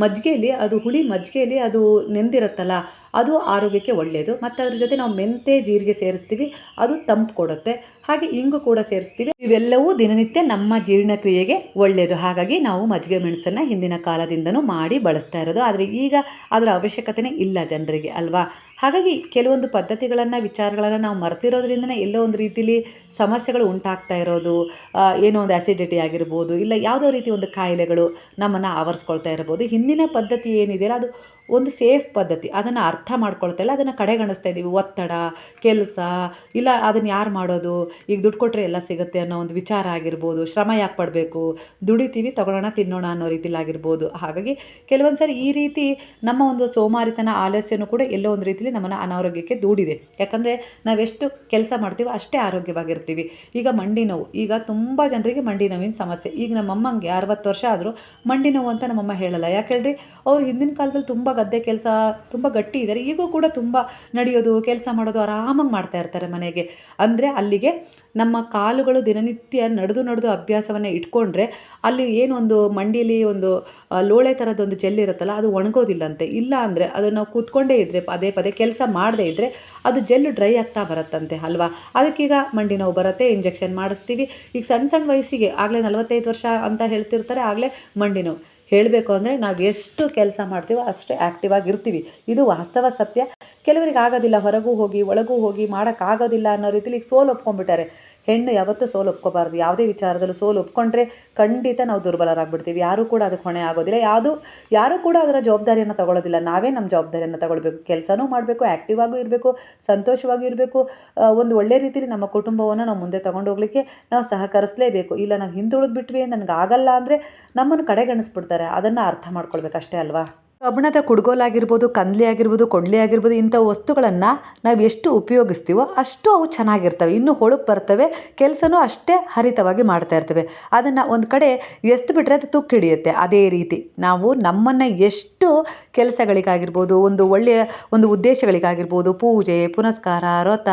ಮಜ್ಜಿಗೆಯಲ್ಲಿ ಅದು ಹುಳಿ ಮಜ್ಜಿಗೆಯಲ್ಲಿ ಅದು ನೆಂದಿರುತ್ತಲ್ಲ, ಅದು ಆರೋಗ್ಯಕ್ಕೆ ಒಳ್ಳೆಯದು. ಮತ್ತು ಅದ್ರ ಜೊತೆ ನಾವು ಮೆಂತೆ, ಜೀರಿಗೆ ಸೇರಿಸ್ತೀವಿ, ಅದು ತಂಪು ಕೊಡುತ್ತೆ. ಹಾಗೆ ಇಂಗು ಕೂಡ ಸೇರಿಸ್ತೀವಿ. ಇವೆಲ್ಲವೂ ದಿನನಿತ್ಯ ನಮ್ಮ ಜೀರ್ಣಕ್ರಿಯೆಗೆ ಒಳ್ಳೆಯದು. ಹಾಗಾಗಿ ನಾವು ಮಜ್ಜಿಗೆ ಮೆಣಸನ್ನು ಹಿಂದಿನ ಕಾಲದಿಂದನೂ ಮಾಡಿ ಬಳಸ್ತಾ ಇರೋದು. ಆದರೆ ಈಗ ಅದರ ಅವಶ್ಯಕತೆನೇ ಇಲ್ಲ ಜನರಿಗೆ, ಅಲ್ವಾ? ಹಾಗಾಗಿ ಕೆಲವೊಂದು ಪದ್ಧತಿಗಳನ್ನು, ವಿಚಾರಗಳನ್ನು ನಾವು ಮರೆತಿರೋದ್ರಿಂದನೇ ಎಲ್ಲೋ ಒಂದು ರೀತಿಲಿ ಸಮಸ್ಯೆಗಳು ಉಂಟಾಗ್ತಾ ಇರೋದು. ಏನೋ ಒಂದು ಆ್ಯಸಿಡಿಟಿ ಆಗಿರ್ಬೋದು, ಇಲ್ಲ ಯಾವುದೋ ರೀತಿ ಒಂದು ಕಾಯಿಲೆಗಳು ನಮ್ಮನ್ನು ಆವರಿಸ್ಕೊಳ್ತಾ ಇರ್ಬೋದು. ಹಿಂದಿನ ಪದ್ಧತಿ ಏನಿದೆಯಲ್ಲ ಅದು ಒಂದು ಸೇಫ್ ಪದ್ಧತಿ. ಅದನ್ನು ಅರ್ಥ ಮಾಡ್ಕೊಳ್ತಾ ಇಲ್ಲ, ಅದನ್ನು ಕಡೆಗಣಿಸ್ತಾ ಇದ್ದೀವಿ ಒತ್ತಡ, ಕೆಲಸ, ಇಲ್ಲ ಅದನ್ನು ಯಾರು ಮಾಡೋದು? ಈಗ ದುಡ್ಡು ಕೊಟ್ಟರೆ ಎಲ್ಲ ಸಿಗುತ್ತೆ ಅನ್ನೋ ಒಂದು ವಿಚಾರ ಆಗಿರ್ಬೋದು, ಶ್ರಮ ಯಾಕೆ ಪಡಬೇಕು? ದುಡಿತೀವಿ, ತಗೊಳ್ಳೋಣ, ತಿನ್ನೋಣ ಅನ್ನೋ ರೀತಿಲಿ ಆಗಿರ್ಬೋದು. ಹಾಗಾಗಿ ಕೆಲವೊಂದು ಸರಿ ಈ ರೀತಿ ನಮ್ಮ ಒಂದು ಸೋಮಾರಿತನ ಆಲಸ್ಯನೂ ಕೂಡ ಎಲ್ಲೋ ಒಂದು ರೀತಿಲಿ ನಮ್ಮನ್ನು ಅನಾರೋಗ್ಯಕ್ಕೆ ದೂಡಿದೆ. ಯಾಕಂದರೆ ನಾವೆಷ್ಟು ಕೆಲಸ ಮಾಡ್ತೀವೋ ಅಷ್ಟೇ ಆರೋಗ್ಯವಾಗಿರ್ತೀವಿ. ಈಗ ಮಂಡಿ ನೋವು. ಈಗ ತುಂಬ ಜನರಿಗೆ ಮಂಡಿ ನೋವಿನ ಸಮಸ್ಯೆ. ಈಗ ನಮ್ಮಮ್ಮಂಗೆ ಅರವತ್ತು ವರ್ಷ ಆದರೂ ಮಂಡಿ ನೋವು ಅಂತ ನಮ್ಮಮ್ಮ ಹೇಳಲ್ಲ. ಯಾಕೆ ಹೇಳ್ರಿ? ಅವ್ರು ಹಿಂದಿನ ಕಾಲದಲ್ಲಿ ತುಂಬ ಗದ್ದೆ ಕೆಲಸ ತುಂಬ ಗಟ್ಟಿ ಇದ್ದಾರೆ ಈಗೂ ಕೂಡ ತುಂಬ ನಡೆಯೋದು, ಕೆಲಸ ಮಾಡೋದು ಆರಾಮಾಗಿ ಮಾಡ್ತಾ ಇರ್ತಾರೆ ಮನೆಗೆ. ಅಂದರೆ ಅಲ್ಲಿಗೆ ನಮ್ಮ ಕಾಲುಗಳು ದಿನನಿತ್ಯ ನಡೆದು ನಡೆದು ಅಭ್ಯಾಸವನ್ನು ಇಟ್ಕೊಂಡ್ರೆ ಅಲ್ಲಿ ಏನೊಂದು ಮಂಡಿಯಲ್ಲಿ ಒಂದು ಲೋಳೆ ಲೋಳೆ ಥರದೊಂದು ಜೆಲ್ ಇರುತ್ತಲ್ಲ, ಅದು ಒಣಗೋದಿಲ್ಲಂತೆ. ಇಲ್ಲ ಅಂದರೆ ಅದು ನಾವು ಕೂತ್ಕೊಂಡೇ ಇದ್ದರೆ ಪದೇ ಪದೇ ಕೆಲಸ ಮಾಡದೇ ಇದ್ದರೆ ಅದು ಜೆಲ್ ಡ್ರೈ ಆಗ್ತಾ ಬರುತ್ತಂತೆ ಅಲ್ವಾ? ಅದಕ್ಕೀಗ ಮಂಡಿ ನೋವು ಬರುತ್ತೆ, ಇಂಜೆಕ್ಷನ್ ಮಾಡಿಸ್ತೀವಿ. ಈಗ ಸಣ್ಣ ಸಣ್ಣ ವಯಸ್ಸಿಗೆ ಆಗಲೇ ನಲವತ್ತೈದು ವರ್ಷ ಅಂತ ಹೇಳ್ತಿರ್ತಾರೆ, ಆಗಲೇ ಮಂಡಿ ನೋವು. ಹೇಳಬೇಕು ಅಂದರೆ ನಾವು ಎಷ್ಟು ಕೆಲಸ ಮಾಡ್ತೀವೋ ಅಷ್ಟು ಆ್ಯಕ್ಟಿವ್ ಆಗಿರ್ತೀವಿ. ಇದು ವಾಸ್ತವ ಸತ್ಯ. ಕೆಲವರಿಗೆ ಆಗೋದಿಲ್ಲ, ಹೊರಗೂ ಹೋಗಿ, ಒಳಗೂ ಹೋಗಿ ಮಾಡೋಕ್ಕಾಗೋದಿಲ್ಲ ಅನ್ನೋ ರೀತಿಲಿ ಈಗ ಸೋಲು ಒಪ್ಕೊಂಡ್ಬಿಟ್ಟಾರೆ. ಹೆಣ್ಣು ಯಾವತ್ತೂ ಸೋಲು ಒಪ್ಕೋಬಾರ್ದು. ಯಾವುದೇ ವಿಚಾರದಲ್ಲೂ ಸೋಲು ಒಪ್ಕೊಂಡ್ರೆ ಖಂಡಿತ ನಾವು ದುರ್ಬಲರಾಗ್ಬಿಡ್ತೀವಿ. ಯಾರೂ ಕೂಡ ಅದಕ್ಕೆ ಹೊಣೆ ಆಗೋದಿಲ್ಲ. ಯಾವುದು, ಯಾರೂ ಕೂಡ ಅದರ ಜವಾಬ್ದಾರಿಯನ್ನು ತಗೊಳ್ಳೋದಿಲ್ಲ ನಾವೇ ನಮ್ಮ ಜವಾಬ್ದಾರಿಯನ್ನು ತಗೊಳ್ಬೇಕು. ಕೆಲಸನೂ ಮಾಡಬೇಕು ಆ್ಯಕ್ಟಿವ್ ಆಗೂ ಇರಬೇಕು ಸಂತೋಷವಾಗಿ ಇರಬೇಕು. ಒಂದು ಒಳ್ಳೆ ರೀತಿಯಲ್ಲಿ ನಮ್ಮ ಕುಟುಂಬವನ್ನು ನಾವು ಮುಂದೆ ತಗೊಂಡು ಹೋಗ್ಲಿಕ್ಕೆ ನಾವು ಸಹಕರಿಸಲೇಬೇಕು. ಇಲ್ಲ, ನಾವು ಹಿಂದುಳಿದ್ಬಿಟ್ವಿ, ನನಗೆ ಆಗಲ್ಲ ಅಂದರೆ ನಮ್ಮನ್ನು ಕಡೆಗಣಿಸ್ಬಿಡ್ತಾರೆ. ಅದನ್ನು ಅರ್ಥ ಮಾಡ್ಕೊಳ್ಬೇಕಷ್ಟೇ ಅಲ್ವಾ? ಕಬ್ಬಣದ ಕುಡ್ಗೋಲಾಗಿರ್ಬೋದು ಕಂದ್ಲಿ ಆಗಿರ್ಬೋದು ಕೊಡ್ಲಿ ಆಗಿರ್ಬೋದು ಇಂಥ ವಸ್ತುಗಳನ್ನು ನಾವು ಎಷ್ಟು ಉಪಯೋಗಿಸ್ತೀವೋ ಅಷ್ಟು ಅವು ಚೆನ್ನಾಗಿರ್ತವೆ. ಇನ್ನೂ ಹೊಳಪು ಬರ್ತವೆ, ಕೆಲಸನೂ ಅಷ್ಟೇ ಹರಿತವಾಗಿ ಮಾಡ್ತಾ ಇರ್ತವೆ. ಅದನ್ನು ಒಂದು ಕಡೆ ಎಸ್ದು ಬಿಟ್ಟರೆ ಅದು ತುಕ್ಕು ಹಿಡಿಯುತ್ತೆ. ಅದೇ ರೀತಿ ನಾವು ನಮ್ಮನ್ನು ಎಷ್ಟು ಕೆಲಸಗಳಿಗಾಗಿರ್ಬೋದು, ಒಂದು ಒಳ್ಳೆಯ ಒಂದು ಉದ್ದೇಶಗಳಿಗಾಗಿರ್ಬೋದು, ಪೂಜೆ, ಪುನಸ್ಕಾರ, ವ್ರತ,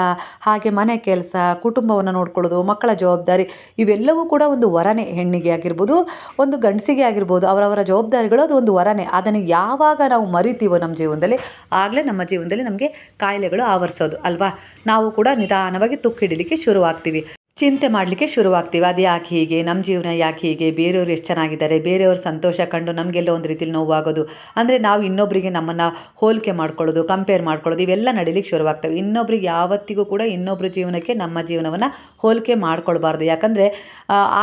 ಹಾಗೆ ಮನೆ ಕೆಲಸ, ಕುಟುಂಬವನ್ನು ನೋಡ್ಕೊಳ್ಳೋದು, ಮಕ್ಕಳ ಜವಾಬ್ದಾರಿ, ಇವೆಲ್ಲವೂ ಕೂಡ ಒಂದು ವರನೇ ಹೆಣ್ಣಿಗೆ ಆಗಿರ್ಬೋದು, ಒಂದು ಗಂಡಸಿಗೆ ಆಗಿರ್ಬೋದು, ಅವರವರ ಜವಾಬ್ದಾರಿಗಳು ಅದು ಒಂದು ವರನೇ. ಅದನ್ನು ಯಾವಾಗ ನಾವು ಮರಿತೀವೋ ನಮ್ಮ ಜೀವನದಲ್ಲಿ, ಆಗಲೇ ನಮ್ಮ ಜೀವನದಲ್ಲಿ ನಮಗೆ ಕಾಯಿಲೆಗಳು ಆವರಿಸೋದು, ಅಲ್ವಾ? ನಾವು ಕೂಡ ನಿಧಾನವಾಗಿ ತುಕ್ಕು ಹಿಡಿಲಿಕ್ಕೆ ಶುರುವಾಗ್ತೀವಿ. ಚಿಂತೆ ಮಾಡಲಿಕ್ಕೆ ಶುರುವಾಗ್ತೀವಿ. ಅದು ಯಾಕೆ ಹೀಗೆ? ನಮ್ಮ ಜೀವನ ಯಾಕೆ ಹೀಗೆ? ಬೇರೆಯವರು ಎಷ್ಟು ಚೆನ್ನಾಗಿದ್ದಾರೆ? ಬೇರೆಯವ್ರ ಸಂತೋಷ ಕಂಡು ನಮಗೆಲ್ಲ ಒಂದು ರೀತಿಲಿ ನೋವಾಗೋದು. ಅಂದರೆ ನಾವು ಇನ್ನೊಬ್ಬರಿಗೆ ನಮ್ಮನ್ನು ಹೋಲಿಕೆ ಮಾಡ್ಕೊಳ್ಳೋದು ಕಂಪೇರ್ ಮಾಡ್ಕೊಳ್ಳೋದು, ಇವೆಲ್ಲ ನಡೀಲಿಕ್ಕೆ ಶುರುವಾಗ್ತವೆ. ಇನ್ನೊಬ್ರಿಗೆ ಯಾವತ್ತಿಗೂ ಕೂಡ ಇನ್ನೊಬ್ಬರ ಜೀವನಕ್ಕೆ ನಮ್ಮ ಜೀವನವನ್ನು ಹೋಲಿಕೆ ಮಾಡ್ಕೊಳ್ಬಾರ್ದು. ಯಾಕಂದರೆ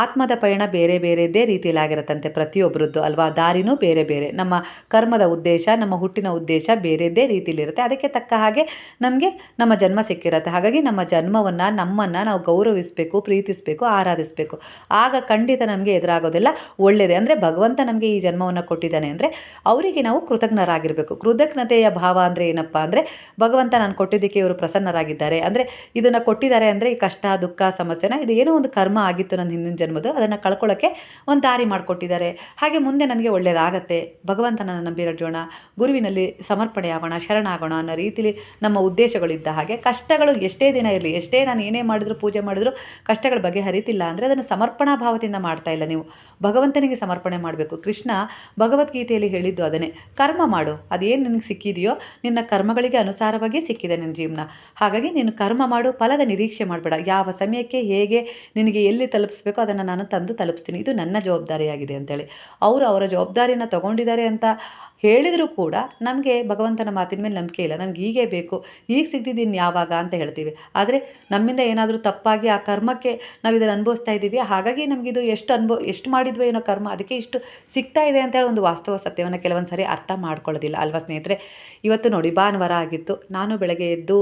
ಆತ್ಮದ ಪಯಣ ಬೇರೆ ಬೇರೆದೇ ರೀತಿಯಲ್ಲಿ ಆಗಿರತ್ತಂತೆ ಪ್ರತಿಯೊಬ್ಬರದ್ದು ಅಲ್ವಾ? ದಾರಿನೂ ಬೇರೆ ಬೇರೆ. ನಮ್ಮ ಕರ್ಮದ ಉದ್ದೇಶ, ನಮ್ಮ ಹುಟ್ಟಿನ ಉದ್ದೇಶ ಬೇರೆದೇ ರೀತಿಲಿರುತ್ತೆ. ಅದಕ್ಕೆ ತಕ್ಕ ಹಾಗೆ ನಮಗೆ ನಮ್ಮ ಜನ್ಮ ಸಿಕ್ಕಿರತ್ತೆ. ಹಾಗಾಗಿ ನಮ್ಮ ಜನ್ಮವನ್ನು, ನಮ್ಮನ್ನು ನಾವು ಗೌರವಿಸಬೇಕು. ಪ್ರೀತಿಸಬೇಕು ಆರಾಧಿಸಬೇಕು. ಆಗ ಖಂಡಿತ ನಮಗೆ ಎದುರಾಗೋದೆಲ್ಲ. ಒಳ್ಳೆಯದೇ ಅಂದರೆ ಭಗವಂತ ನಮಗೆ ಈ ಜನ್ಮವನ್ನು ಕೊಟ್ಟಿದ್ದಾನೆ ಅಂದರೆ ಅವರಿಗೆ ನಾವು ಕೃತಜ್ಞರಾಗಿರಬೇಕು. ಕೃತಜ್ಞತೆಯ ಭಾವ ಅಂದರೆ ಏನಪ್ಪ ಅಂದರೆ ಭಗವಂತ ನಾನು ಕೊಟ್ಟಿದ್ದಕ್ಕೆ ಇವರು ಪ್ರಸನ್ನರಾಗಿದ್ದಾರೆ ಅಂದರೆ ಇದನ್ನು ಕೊಟ್ಟಿದ್ದಾರೆ ಅಂದರೆ ಈ ಕಷ್ಟ, ದುಃಖ, ಸಮಸ್ಯೆನ ಇದು ಏನೋ ಒಂದು ಕರ್ಮ ಆಗಿತ್ತು ನನ್ನ ಹಿಂದಿನ ಜನ್ಮದು ಅದನ್ನು ಕಳ್ಕೊಳ್ಳೋಕ್ಕೆ ಒಂದು ದಾರಿ ಮಾಡಿಕೊಟ್ಟಿದ್ದಾರೆ. ಹಾಗೆ ಮುಂದೆ ನನಗೆ ಒಳ್ಳೆಯದಾಗತ್ತೆ ಭಗವಂತನನ್ನು ನಂಬಿರೋಣ ಗುರುವಿನಲ್ಲಿ ಸಮರ್ಪಣೆ ಆಗೋಣ ಶರಣಾಗೋಣ ಅನ್ನೋ ರೀತಿಲಿ ನಮ್ಮ ಉದ್ದೇಶಗಳಿದ್ದ ಹಾಗೆ ಕಷ್ಟಗಳು ಎಷ್ಟೇ ದಿನ ಇರಲಿ, ಎಷ್ಟೇ ನಾನು ಏನೇ ಮಾಡಿದ್ರು, ಪೂಜೆ ಮಾಡಿದ್ರು ಕಷ್ಟಗಳ ಬಗ್ಗೆ ಹರಿತಿಲ್ಲ ಅಂದರೆ ಅದನ್ನು ಸಮರ್ಪಣಾ ಭಾವದಿಂದ ಮಾಡ್ತಾ ಇಲ್ಲ ನೀವು. ಭಗವಂತನಿಗೆ ಸಮರ್ಪಣೆ ಮಾಡಬೇಕು. ಕೃಷ್ಣ ಭಗವದ್ಗೀತೆಯಲ್ಲಿ ಹೇಳಿದ್ದು ಅದನ್ನೇ. ಕರ್ಮ ಮಾಡು. ಅದೇನು ನಿನಗೆ ಸಿಕ್ಕಿದೆಯೋ ನಿನ್ನ ಕರ್ಮಗಳಿಗೆ ಅನುಸಾರವಾಗಿ ಸಿಕ್ಕಿದೆ ನಿನ್ನ ಜೀವನ. ಹಾಗಾಗಿ ನೀನು ಕರ್ಮ ಮಾಡು, ಫಲದ ನಿರೀಕ್ಷೆ ಮಾಡಬೇಡ. ಯಾವ ಸಮಯಕ್ಕೆ, ಹೇಗೆ, ನಿನಗೆ ಎಲ್ಲಿ ತಲುಪಿಸ್ಬೇಕೋ ಅದನ್ನು ನಾನು ತಂದು ತಲುಪಿಸ್ತೀನಿ. ಇದು ನನ್ನ ಜವಾಬ್ದಾರಿಯಾಗಿದೆ ಅಂತೇಳಿ. ಅವರು ಅವರ ಜವಾಬ್ದಾರಿಯನ್ನು ತಗೊಂಡಿದ್ದಾರೆ ಅಂತ ಹೇಳಿದರೂ ಕೂಡ ನಮಗೆ ಭಗವಂತನ ಮಾತಿನ ಮೇಲೆ ನಂಬಿಕೆ ಇಲ್ಲ. ನನಗೆ ಹೀಗೆ ಬೇಕು ಈಗ ಸಿಗ್ತಿದ್ದೀನಿ ಯಾವಾಗ ಅಂತ ಹೇಳ್ತೀವಿ. ಆದರೆ ನಮ್ಮಿಂದ ಏನಾದರೂ ತಪ್ಪಾಗಿ ಆ ಕರ್ಮಕ್ಕೆ ನಾವು ಇದನ್ನು ಅನುಭವಿಸ್ತಾ ಇದ್ದೀವಿ ಹಾಗಾಗಿ ನಮಗಿದು ಎಷ್ಟು ಅನುಭವ ಎಷ್ಟು ಮಾಡಿದ್ವೋ ಏನೋ ಕರ್ಮ, ಅದಕ್ಕೆ ಇಷ್ಟು ಸಿಗ್ತಾ ಇದೆ ಅಂತೇಳಿ ಒಂದು ವಾಸ್ತವ ಸತ್ಯವನ್ನು ಕೆಲವೊಂದು ಸಾರಿ ಅರ್ಥ ಮಾಡ್ಕೊಳ್ಳೋದಿಲ್ಲ ಅಲ್ವಾ ಸ್ನೇಹಿತರೆ? ಇವತ್ತು ನೋಡಿ ಭಾನುವಾರ ಆಗಿತ್ತು. ನಾನು ಬೆಳಗ್ಗೆ ಎದ್ದು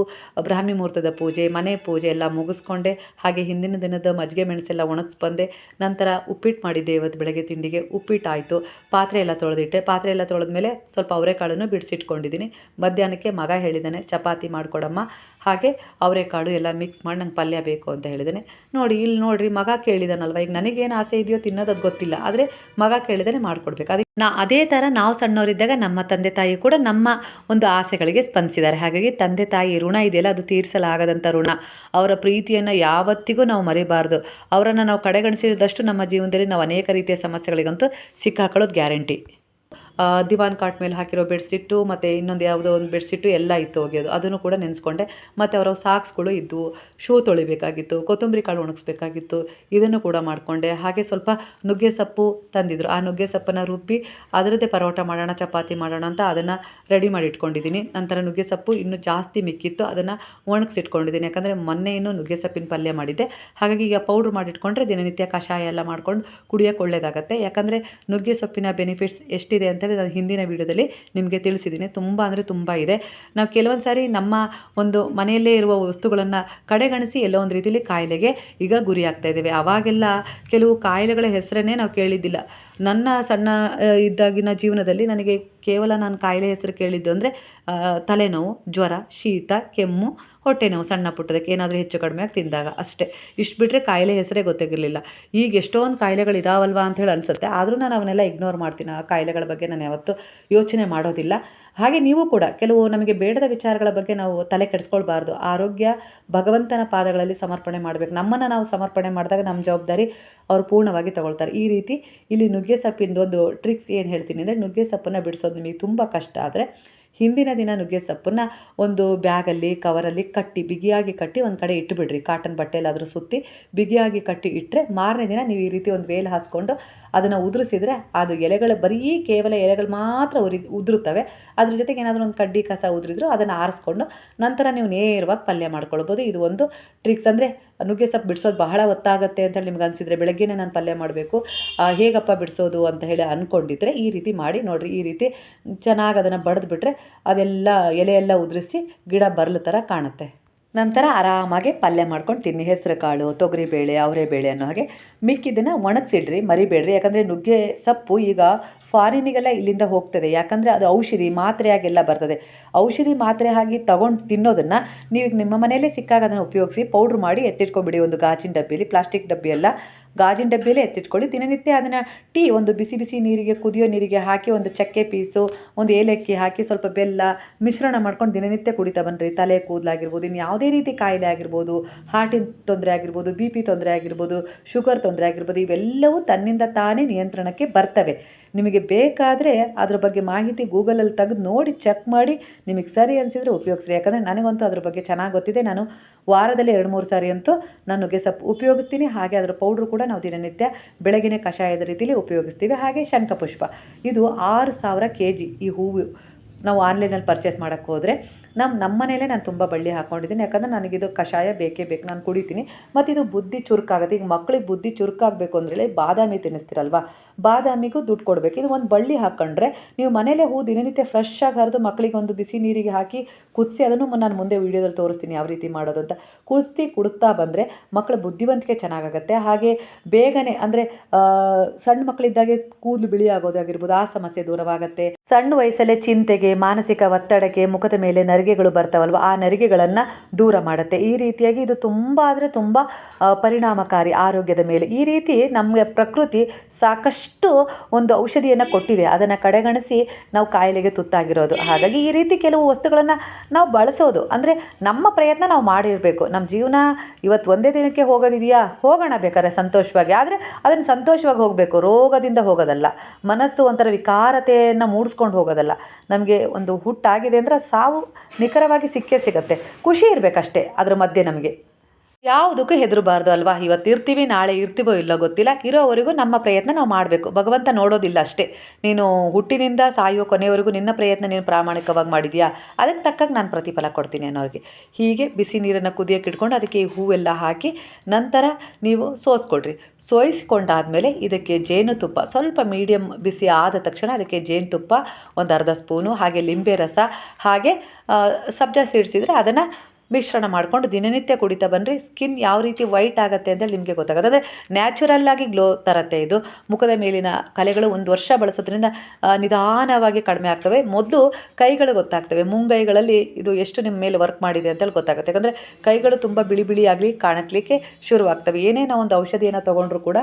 ಬ್ರಾಹ್ಮಿ ಮುಹೂರ್ತದ ಪೂಜೆ, ಮನೆ ಪೂಜೆ ಎಲ್ಲ ಮುಗಿಸ್ಕೊಂಡೆ. ಹಾಗೆ ಹಿಂದಿನ ದಿನದ ಮಜ್ಜಿಗೆ ಮೆಣಸೆಲ್ಲ ಒಣಗಿಸ್ಬಂದೆ, ನಂತರ ಉಪ್ಪಿಟ್ಟು ಮಾಡಿದ್ದೆ ಇವತ್ತು ಬೆಳಗ್ಗೆ ತಿಂಡಿಗೆ. ಉಪ್ಪಿಟ್ಟು ಆಯಿತು ಪಾತ್ರೆ ಎಲ್ಲ ತೊಳೆದಿಟ್ಟೆ. ಪಾತ್ರೆ ಎಲ್ಲ ತೊಳೆದ್ಮೇಲೆ ಸ್ವಲ್ಪ ಅವರೆಕಾಳನ್ನು ಬಿಡಿಸಿಟ್ಕೊಂಡಿದ್ದೀನಿ. ಮಧ್ಯಾಹ್ನಕ್ಕೆ ಮಗ ಹೇಳಿದ್ದಾನೆ ಚಪಾತಿ ಮಾಡಿಕೊಡಮ್ಮ. ಹಾಗೆ ಅವರೆಕಾಳು ಎಲ್ಲ ಮಿಕ್ಸ್ ಮಾಡಿ ನಂಗೆ ಪಲ್ಯ ಬೇಕು ಅಂತ ಹೇಳಿದ್ದಾನೆ ನೋಡಿ, ಇಲ್ಲಿ ನೋಡ್ರಿ, ಮಗ ಕೇಳಿದಾನಲ್ವ? ಈಗ ನನಗೇನು ಆಸೆ ಇದೆಯೋ ತಿನ್ನೋದು ಅದು ಗೊತ್ತಿಲ್ಲ. ಆದರೆ ಮಗ ಕೇಳಿದರೆ ಮಾಡಿಕೊಡ್ಬೇಕು. ಅದಕ್ಕೆ ನಾ, ಅದೇ ಥರ ನಾವು ಸಣ್ಣವರಿದ್ದಾಗ ನಮ್ಮ ತಂದೆ ತಾಯಿ ಕೂಡ ನಮ್ಮ ಒಂದು ಆಸೆಗಳಿಗೆ ಸ್ಪಂದಿಸಿದ್ದಾರೆ. ಹಾಗಾಗಿ ತಂದೆ ತಾಯಿ ಋಣ ಇದೆಯಲ್ಲ, ಅದು ತೀರಿಸಲಾಗದಂಥ ಋಣ. ಅವರ ಪ್ರೀತಿಯನ್ನು ಯಾವತ್ತಿಗೂ ನಾವು ಮರಿಬಾರ್ದು. ಅವರನ್ನು ನಾವು ಕಡೆಗಣಿಸಿದಷ್ಟು ನಮ್ಮ ಜೀವನದಲ್ಲಿ ನಾವು ಅನೇಕ ರೀತಿಯ ಸಮಸ್ಯೆಗಳಿಗಂತೂ ಸಿಕ್ಕಾಕೊಳ್ಳೋದು ಗ್ಯಾರಂಟಿ. ದಿವಾನ್ ಕಾಟ್ ಮೇಲೆ ಹಾಕಿರೋ ಬೆಡ್ಸಿಟ್ಟು ಮತ್ತು ಇನ್ನೊಂದು ಯಾವುದೋ ಒಂದು ಬೆಡ್ಶೀಟು ಎಲ್ಲ ಇತ್ತು ಒಗೆಯೋದು ಅದನ್ನು ಕೂಡ ನೆನೆಸ್ಕೊಂಡೆ. ಮತ್ತು ಅವರ ಸಾಕ್ಸ್ಗಳು ಇದ್ದವು ಶೂ ತೊಳಿಬೇಕಾಗಿತ್ತು, ಕೊತ್ತಂಬರಿ ಕಾಳು ಒಣಗಿಸ್ಬೇಕಾಗಿತ್ತು. ಇದನ್ನು ಕೂಡ ಮಾಡಿಕೊಂಡೆ. ಹಾಗೆ ಸ್ವಲ್ಪ ನುಗ್ಗೆ ಸೊಪ್ಪು ತಂದಿದ್ರು. ಆ ನುಗ್ಗೆ ಸೊಪ್ಪನ್ನು ರುಬ್ಬಿ ಅದರದ್ದೇ ಪರೋಟ ಮಾಡೋಣ, ಚಪಾತಿ ಮಾಡೋಣ ಅಂತ ಅದನ್ನು ರೆಡಿ ಮಾಡಿ ಇಟ್ಕೊಂಡಿದ್ದೀನಿ. ನಂತರ ನುಗ್ಗೆ ಸೊಪ್ಪು ಇನ್ನೂ ಜಾಸ್ತಿ ಮಿಕ್ಕಿತ್ತು. ಅದನ್ನು ಒಣಗಿಸಿಟ್ಕೊಂಡಿದ್ದೀನಿ. ಯಾಕಂದರೆ ಮೊನ್ನೆ ಇನ್ನೂ ನುಗ್ಗೆ ಸೊಪ್ಪಿನ ಪಲ್ಯ ಮಾಡಿದ್ದೆ. ಹಾಗಾಗಿ ಈಗ ಪೌಡ್ರ್ ಮಾಡಿಟ್ಕೊಂಡ್ರೆ ದಿನನಿತ್ಯ ಕಷಾಯ ಎಲ್ಲ ಮಾಡ್ಕೊಂಡು ಕುಡಿಯೋಕ್ಕೆ ಒಳ್ಳೆಯದಾಗತ್ತೆ ಯಾಕಂದರೆ ನುಗ್ಗೆ ಸೊಪ್ಪಿನ ಬೆನಿಫಿಟ್ಸ್ ಎಷ್ಟಿದೆ ಅಂತೇಳಿ ನಾನು ಹಿಂದಿನ ವೀಡಿಯೋದಲ್ಲಿ ನಿಮಗೆ ತಿಳಿಸಿದ್ದೀನಿ. ತುಂಬ ಅಂದರೆ ತುಂಬ ಇದೆ. ನಾವು ಕೆಲವೊಂದು ಸಾರಿ ನಮ್ಮ ಒಂದು ಮನೆಯಲ್ಲೇ ಇರುವ ವಸ್ತುಗಳನ್ನು ಕಡೆಗಣಿಸಿ ಎಲ್ಲೋ ಒಂದು ರೀತಿಯಲ್ಲಿ ಕಾಯಿಲೆಗೆ ಈಗ ಗುರಿ ಆಗ್ತಾ ಇದ್ದೇವೆ. ಅವಾಗೆಲ್ಲ ಕೆಲವು ಕಾಯಿಲೆಗಳ ಹೆಸರನ್ನೇ ನಾವು ಕೇಳಿದ್ದಿಲ್ಲ. ನನ್ನ ಸಣ್ಣ ಇದ್ದಾಗಿನ ಜೀವನದಲ್ಲಿ ನನಗೆ ಕೇವಲ ನಾನು ಕಾಯಿಲೆ ಹೆಸರು ಕೇಳಿದ್ದು ಅಂದರೆ ತಲೆನೋವು, ಜ್ವರ, ಶೀತ, ಕೆಮ್ಮು, ಹೊಟ್ಟೆ ನೋವು ಸಣ್ಣ ಪುಟ್ಟದಕ್ಕೆ ಏನಾದರೂ ಹೆಚ್ಚು ಕಡಿಮೆ ಆಗಿ ತಿಂದಾಗ ಅಷ್ಟೇ. ಇಷ್ಟು ಬಿಟ್ಟರೆ ಕಾಯಿಲೆ ಹೆಸರೇ ಗೊತ್ತಾಗಿರಲಿಲ್ಲ. ಈಗ ಎಷ್ಟೊಂದು ಕಾಯಿಲೆಗಳು ಇದಾವಲ್ವಾ ಅಂತ ಹೇಳಿ ಅನಿಸುತ್ತೆ. ಆದರೂ ನಾನು ಅವನ್ನೆಲ್ಲ ಇಗ್ನೋರ್ ಮಾಡ್ತೀನಿ. ಆ ಕಾಯಿಲೆಗಳ ಬಗ್ಗೆ ನಾನು ಯಾವತ್ತೂ ಯೋಚನೆ ಮಾಡೋದಿಲ್ಲ. ಹಾಗೆ ನೀವು ಕೂಡ ಕೆಲವು ನಮಗೆ ಬೇಡದ ವಿಚಾರಗಳ ಬಗ್ಗೆ ನಾವು ತಲೆ ಕೆಡಿಸ್ಕೊಳ್ಬಾರ್ದು. ಆರೋಗ್ಯ ಭಗವಂತನ ಪಾದಗಳಲ್ಲಿ ಸಮರ್ಪಣೆ ಮಾಡಬೇಕು. ನಮ್ಮನ್ನು ನಾವು ಸಮರ್ಪಣೆ ಮಾಡಿದಾಗ ನಮ್ಮ ಜವಾಬ್ದಾರಿ ಅವರು ಪೂರ್ಣವಾಗಿ ತಗೊಳ್ತಾರೆ. ಈ ರೀತಿ ಇಲ್ಲಿ ನುಗ್ಗೆ ಸೊಪ್ಪಿಂದು ಒಂದು ಟ್ರಿಕ್ಸ್ ಏನು ಹೇಳ್ತೀನಿ ಅಂದರೆ ನುಗ್ಗೆ ಸೊಪ್ಪನ್ನು ಬಿಡಿಸೋದು ನಿಮಗೆ ತುಂಬ ಕಷ್ಟ ಆದರೆ ಹಿಂದಿನ ದಿನ ನುಗ್ಗೆ ಸೊಪ್ಪನ್ನು ಒಂದು ಬ್ಯಾಗಲ್ಲಿ ಕವರಲ್ಲಿ ಕಟ್ಟಿ, ಬಿಗಿಯಾಗಿ ಕಟ್ಟಿ ಒಂದು ಕಡೆ ಇಟ್ಟುಬಿಡ್ರಿ ಕಾಟನ್ ಬಟ್ಟೆಯಲ್ಲಾದರೂ ಸುತ್ತಿ ಬಿಗಿಯಾಗಿ ಕಟ್ಟಿ ಇಟ್ಟರೆ ಮಾರನೇ ದಿನ ನೀವು ಈ ರೀತಿ ಒಂದು ವೇಲ್ ಹಾಸ್ಕೊಂಡು ಅದನ್ನು ಉದುರಿಸಿದರೆ ಅದು ಎಲೆಗಳು ಬರೀ ಕೇವಲ ಎಲೆಗಳು ಮಾತ್ರ ಉರಿ, ಉದುರುತ್ತವೆ. ಅದ್ರ ಜೊತೆಗೆ ಏನಾದರೂ ಒಂದು ಕಡ್ಡಿ ಕಸ ಉದುರಿದ್ರು ಅದನ್ನು ಆರಿಸ್ಕೊಂಡು ನಂತರ ನೀವು ನೇರವಾಗಿ ಪಲ್ಯ ಮಾಡ್ಕೊಳ್ಬೋದು. ಇದು ಒಂದು ಟ್ರಿಕ್ಸ್ ಅಂದರೆ ನುಗ್ಗೆ ಸೊಪ್ಪು ಬಿಡಿಸೋದು ಬಹಳ ಒತ್ತಾಗುತ್ತೆ ಅಂತೇಳಿ ನಿಮ್ಗೆ ಅನಿಸಿದರೆ ಬೆಳಗ್ಗೆನೇ ನಾನು ಪಲ್ಯ ಮಾಡಬೇಕು. ಹೇಗಪ್ಪ ಬಿಡಿಸೋದು ಅಂತ ಹೇಳಿ ಅಂದ್ಕೊಂಡಿದ್ರೆ ಈ ರೀತಿ ಮಾಡಿ ನೋಡಿರಿ. ಈ ರೀತಿ ಚೆನ್ನಾಗಿ ಅದನ್ನು ಬಡಿದ್ಬಿಟ್ರೆ ಅದೆಲ್ಲ ಎಲೆ ಎಲ್ಲ ಉದುರಿಸಿ ಗಿಡ ಬರಲು ಥರ ಕಾಣುತ್ತೆ. ನಂತರ ಆರಾಮಾಗಿ ಪಲ್ಯ ಮಾಡ್ಕೊಂಡು ತಿನ್ನಿ. ಹೆಸರು ಕಾಳು ತೊಗರಿಬೇಳೆ ಅವರೆಬೇಳೆ ಅನ್ನೋ ಹಾಗೆ ಮಿಕ್ಕಿದ್ದನ್ನು ಒಣಗಿಸಿಡ್ರಿ, ಮರಿಬೇಡ್ರಿ. ಯಾಕಂದರೆ ನುಗ್ಗೆ ಸೊಪ್ಪು ಈಗ ಫಾರಿನಿಗೆಲ್ಲ ಇಲ್ಲಿಂದ ಹೋಗ್ತದೆ. ಯಾಕಂದರೆ ಅದು ಔಷಧಿ ಮಾತ್ರೆಯಾಗೆಲ್ಲ ಬರ್ತದೆ. ಔಷಧಿ ಮಾತ್ರೆ ಆಗಿ ತಗೊಂಡು ತಿನ್ನೋದನ್ನು ನೀವು ನಿಮ್ಮ ಮನೆಯಲ್ಲೇ ಸಿಕ್ಕಾಗ ಅದನ್ನು ಉಪಯೋಗಿಸಿ ಪೌಡ್ರ್ ಮಾಡಿ ಎತ್ತಿಟ್ಕೊಂಬಿಡಿ ಒಂದು ಗಾಜಿನ ಡಬ್ಬಿಯಲ್ಲಿ, ಪ್ಲಾಸ್ಟಿಕ್ ಡಬ್ಬಿ ಎಲ್ಲ ಗಾಜಿನ ಡಬ್ಬಿಯಲ್ಲೇ ಎತ್ತಿಟ್ಕೊಳ್ಳಿ. ದಿನನಿತ್ಯ ಅದನ್ನು ಟೀ ಒಂದು ಬಿಸಿ ಬಿಸಿ ನೀರಿಗೆ, ಕುದಿಯೋ ನೀರಿಗೆ ಹಾಕಿ ಒಂದು ಚಕ್ಕೆ ಪೀಸು, ಒಂದು ಏಲಕ್ಕಿ ಹಾಕಿ ಸ್ವಲ್ಪ ಬೆಲ್ಲ, ಮಿಶ್ರಣ ಮಾಡ್ಕೊಂಡು ದಿನನಿತ್ಯ ಕುಡಿತಾ ಬನ್ನಿರಿ ತಲೆ ಕೂದಲಾಗಿರ್ಬೋದು ಇನ್ನು ಯಾವುದೇ ರೀತಿ ಕಾಯಿಲೆ ಆಗಿರ್ಬೋದು, ಹಾರ್ಟಿನ ತೊಂದರೆ ಆಗಿರ್ಬೋದು, ಬಿ ಪಿ ತೊಂದರೆ ಆಗಿರ್ಬೋದು, ಶುಗರ್ ತೊಂದರೆ ಆಗಿರ್ಬೋದು, ಇವೆಲ್ಲವೂ ತನ್ನಿಂದ ತಾನೇ ನಿಯಂತ್ರಣಕ್ಕೆ ಬರ್ತವೆ. ನಿಮಗೆ ಬೇಕಾದರೆ ಅದ್ರ ಬಗ್ಗೆ ಮಾಹಿತಿ ಗೂಗಲಲ್ಲಿ ತೆಗೆದು ನೋಡಿ ಚೆಕ್ ಮಾಡಿ ನಿಮಗೆ ಸರಿ ಅನಿಸಿದರೆ ಉಪಯೋಗಿಸ್ರಿ. ಯಾಕಂದರೆ ನನಗಂತೂ ಅದ್ರ ಬಗ್ಗೆ ಚೆನ್ನಾಗಿ ಗೊತ್ತಿದೆ. ನಾನು ವಾರದಲ್ಲಿ ಎರಡು ಮೂರು ಸಾರಿ ಅಂತೂ ನಾನು ಗೆಸಪ್ ಉಪಯೋಗಿಸ್ತೀನಿ. ಹಾಗೆ ಅದರ ಪೌಡ್ರು ಕೂಡ ನಾವು ದಿನನಿತ್ಯ ಬೆಳಗಿನ ಕಷಾಯದ ರೀತಿಯಲ್ಲಿ ಉಪಯೋಗಿಸ್ತೀವಿ. ಹಾಗೆ ಶಂಖಪುಷ್ಪ. ಇದು ಆರು ಸಾವಿರ ಕೆ ಈ ಹೂವು ನಾವು ಆನ್ಲೈನಲ್ಲಿ ಪರ್ಚೇಸ್ ಮಾಡೋಕ್ಕೆ ಹೋದರೆ ನಮ್ಮ ನಮ್ಮ ಮನೇಲೇ ನಾನು ತುಂಬ ಬಳ್ಳಿ ಹಾಕ್ಕೊಂಡಿದ್ದೀನಿ ಯಾಕಂದರೆ ನನಗಿದು ಕಷಾಯ ಬೇಕೇ ಬೇಕು. ನಾನು ಕುಡಿತೀನಿ. ಮತ್ತು ಇದು ಬುದ್ಧಿ ಚುರುಕಾಗುತ್ತೆ. ಈಗ ಮಕ್ಳಿಗೆ ಬುದ್ಧಿ ಚುರುಕಾಗಬೇಕು ಅಂದ್ರೇಳಿ ಬಾದಾಮಿ ತಿನ್ನಿಸ್ತೀರಲ್ವ? ಬಾದಾಮಿಗೂ ದುಡ್ಡು ಕೊಡಬೇಕು. ಇದು ಒಂದು ಬಳ್ಳಿ ಹಾಕ್ಕೊಂಡ್ರೆ ನೀವು ಮನೆಯಲ್ಲೇ ಹೂ ದಿನನಿತ್ಯ ಫ್ರೆಶ್ ಆಗಿ ಹರಿದು ಮಕ್ಕಳಿಗೆ ಒಂದು ಬಿಸಿ ನೀರಿಗೆ ಹಾಕಿ ಕುದಿಸಿ ಅದನ್ನು ನಾನು ಮುಂದೆ ವೀಡಿಯೋದಲ್ಲಿ ತೋರಿಸ್ತೀನಿ ಯಾವ ರೀತಿ ಮಾಡೋದು ಅಂತ. ಕುದಿಸಿ, ಕುಡಿಸ್ತಾ ಬಂದರೆ ಮಕ್ಕಳ ಬುದ್ಧಿವಂತಿಕೆ ಚೆನ್ನಾಗಾಗತ್ತೆ. ಹಾಗೆ ಬೇಗನೆ ಅಂದರೆ ಸಣ್ಣ ಮಕ್ಕಳಿದ್ದಾಗೆ ಕೂದಲು ಬಿಳಿ ಆಗೋದಾಗಿರ್ಬೋದು ಆ ಸಮಸ್ಯೆ ದೂರವಾಗುತ್ತೆ. ಸಣ್ಣ ವಯಸ್ಸಲ್ಲೇ ಚಿಂತೆಗೆ, ಮಾನಸಿಕ ಒತ್ತಡಕ್ಕೆ, ಮುಖದ ಮೇಲೆ ನರಿಗೆಗಳು ಬರ್ತಾವಲ್ವ, ಆ ನರಿಗೆಗಳನ್ನು ದೂರ ಮಾಡುತ್ತೆ. ಈ ರೀತಿಯಾಗಿ ಇದು ತುಂಬ ಅಂದರೆ ತುಂಬ ಪರಿಣಾಮಕಾರಿ ಆರೋಗ್ಯದ ಮೇಲೆ. ಈ ರೀತಿ ನಮಗೆ ಪ್ರಕೃತಿ ಸಾಕಷ್ಟು ಒಂದು ಔಷಧಿಯನ್ನು ಕೊಟ್ಟಿದೆ. ಅದನ್ನು ಕಡೆಗಣಿಸಿ ನಾವು ಕಾಯಿಲೆಗೆ ತುತ್ತಾಗಿರೋದು. ಹಾಗಾಗಿ ಈ ರೀತಿ ಕೆಲವು ವಸ್ತುಗಳನ್ನು ನಾವು ಬಳಸೋದು. ಅಂದರೆ ನಮ್ಮ ಪ್ರಯತ್ನ ನಾವು ಮಾಡಿರಬೇಕು. ನಮ್ಮ ಜೀವನ ಇವತ್ತು ಒಂದೇ ದಿನಕ್ಕೆ ಹೋಗೋದಿದೆಯಾ? ಹೋಗೋಣ ಬೇಕಾದ್ರೆ ಸಂತೋಷವಾಗಿ. ಆದರೆ ಅದನ್ನು ಸಂತೋಷವಾಗಿ ಹೋಗಬೇಕು. ರೋಗದಿಂದ ಹೋಗೋದಲ್ಲ. ಮನಸ್ಸು ಒಂಥರ ವಿಕಾರತೆಯನ್ನು ಮೂಡಿಸ್ಕೊಂಡು ಹೋಗೋದಲ್ಲ. ನಮಗೆ ಒಂದು ಹುಟ್ಟಾಗಿದೆ ಅಂದರೆ ಸಾವು ನಿಖರವಾಗಿ ಸಿಕ್ಕೇ ಸಿಗುತ್ತೆ. ಖುಷಿ ಇರಬೇಕಷ್ಟೇ ಅದರ ಮಧ್ಯೆ ನಮಗೆ. ಯಾವುದಕ್ಕೂ ಹೆದರಬಾರ್ದು ಅಲ್ವಾ? ಇವತ್ತು ಇರ್ತೀವಿ, ನಾಳೆ ಇರ್ತೀವೋ ಇಲ್ಲೋ ಗೊತ್ತಿಲ್ಲ. ಇರೋವರೆಗೂ ನಮ್ಮ ಪ್ರಯತ್ನ ನಾವು ಮಾಡಬೇಕು. ಭಗವಂತ ನೋಡೋದಿಲ್ಲ ಅಷ್ಟೇ. ನೀನು ಹುಟ್ಟಿನಿಂದ ಸಾಯೋ ಕೊನೆಯವರೆಗೂ ನಿನ್ನ ಪ್ರಯತ್ನ ನೀನು ಪ್ರಾಮಾಣಿಕವಾಗಿ ಮಾಡಿದ್ಯಾ? ಅದಕ್ಕೆ ತಕ್ಕಂಗೆ ನಾನು ಪ್ರತಿಫಲ ಕೊಡ್ತೀನಿ ಅನ್ನೋರಿಗೆ. ಹೀಗೆ ಬಿಸಿ ನೀರನ್ನು ಕುದಿಯೋಕೆ ಇಟ್ಕೊಂಡು ಅದಕ್ಕೆ ಈ ಹೂವೆಲ್ಲ ಹಾಕಿ ನಂತರ ನೀವು ಸೋಸ್ಕೊಡ್ರಿ ಸೋಯಿಸಿಕೊಂಡಾದಮೇಲೆ ಇದಕ್ಕೆ ಜೇನುತುಪ್ಪ, ಸ್ವಲ್ಪ ಮೀಡಿಯಮ್ ಬಿಸಿ ಆದ ತಕ್ಷಣ ಅದಕ್ಕೆ ಜೇನುತುಪ್ಪ, ಒಂದು ಅರ್ಧ ಸ್ಪೂನು, ಹಾಗೆ ಲಿಂಬೆ ರಸ, ಹಾಗೆ ಸಬ್ಜಾ ಸೀಡ್ಸ್ ಅದನ್ನು ಮಿಶ್ರಣ ಮಾಡಿಕೊಂಡು ದಿನನಿತ್ಯ ಕುಡಿತಾ ಬನ್ನಿರಿ ಸ್ಕಿನ್ ಯಾವ ರೀತಿ ವೈಟ್ ಆಗುತ್ತೆ ಅಂತೇಳಿ ನಿಮಗೆ ಗೊತ್ತಾಗುತ್ತೆ. ಅಂದರೆ ನ್ಯಾಚುರಲ್ಲಾಗಿ ಗ್ಲೋ ತರುತ್ತೆ ಇದು. ಮುಖದ ಮೇಲಿನ ಕಲೆಗಳು ಒಂದು ವರ್ಷ ಬಳಸೋದ್ರಿಂದ ನಿಧಾನವಾಗಿ ಕಡಿಮೆ ಆಗ್ತವೆ. ಮೊದಲು ಕೈಗಳು ಗೊತ್ತಾಗ್ತವೆ. ಮುಂಗೈಗಳಲ್ಲಿ ಇದು ಎಷ್ಟು ನಿಮ್ಮ ಮೇಲೆ ವರ್ಕ್ ಮಾಡಿದೆ ಅಂತೇಳಿ ಗೊತ್ತಾಗುತ್ತೆ. ಯಾಕಂದರೆ ಕೈಗಳು ತುಂಬ ಬಿಳಿ ಬಿಳಿಯಾಗಲಿ ಕಾಣಕ್ಲಿಕ್ಕೆ ಶುರುವಾಗ್ತವೆ. ಏನೇ ಒಂದು ಔಷಧಿಯನ್ನು ತೊಗೊಂಡ್ರೂ ಕೂಡ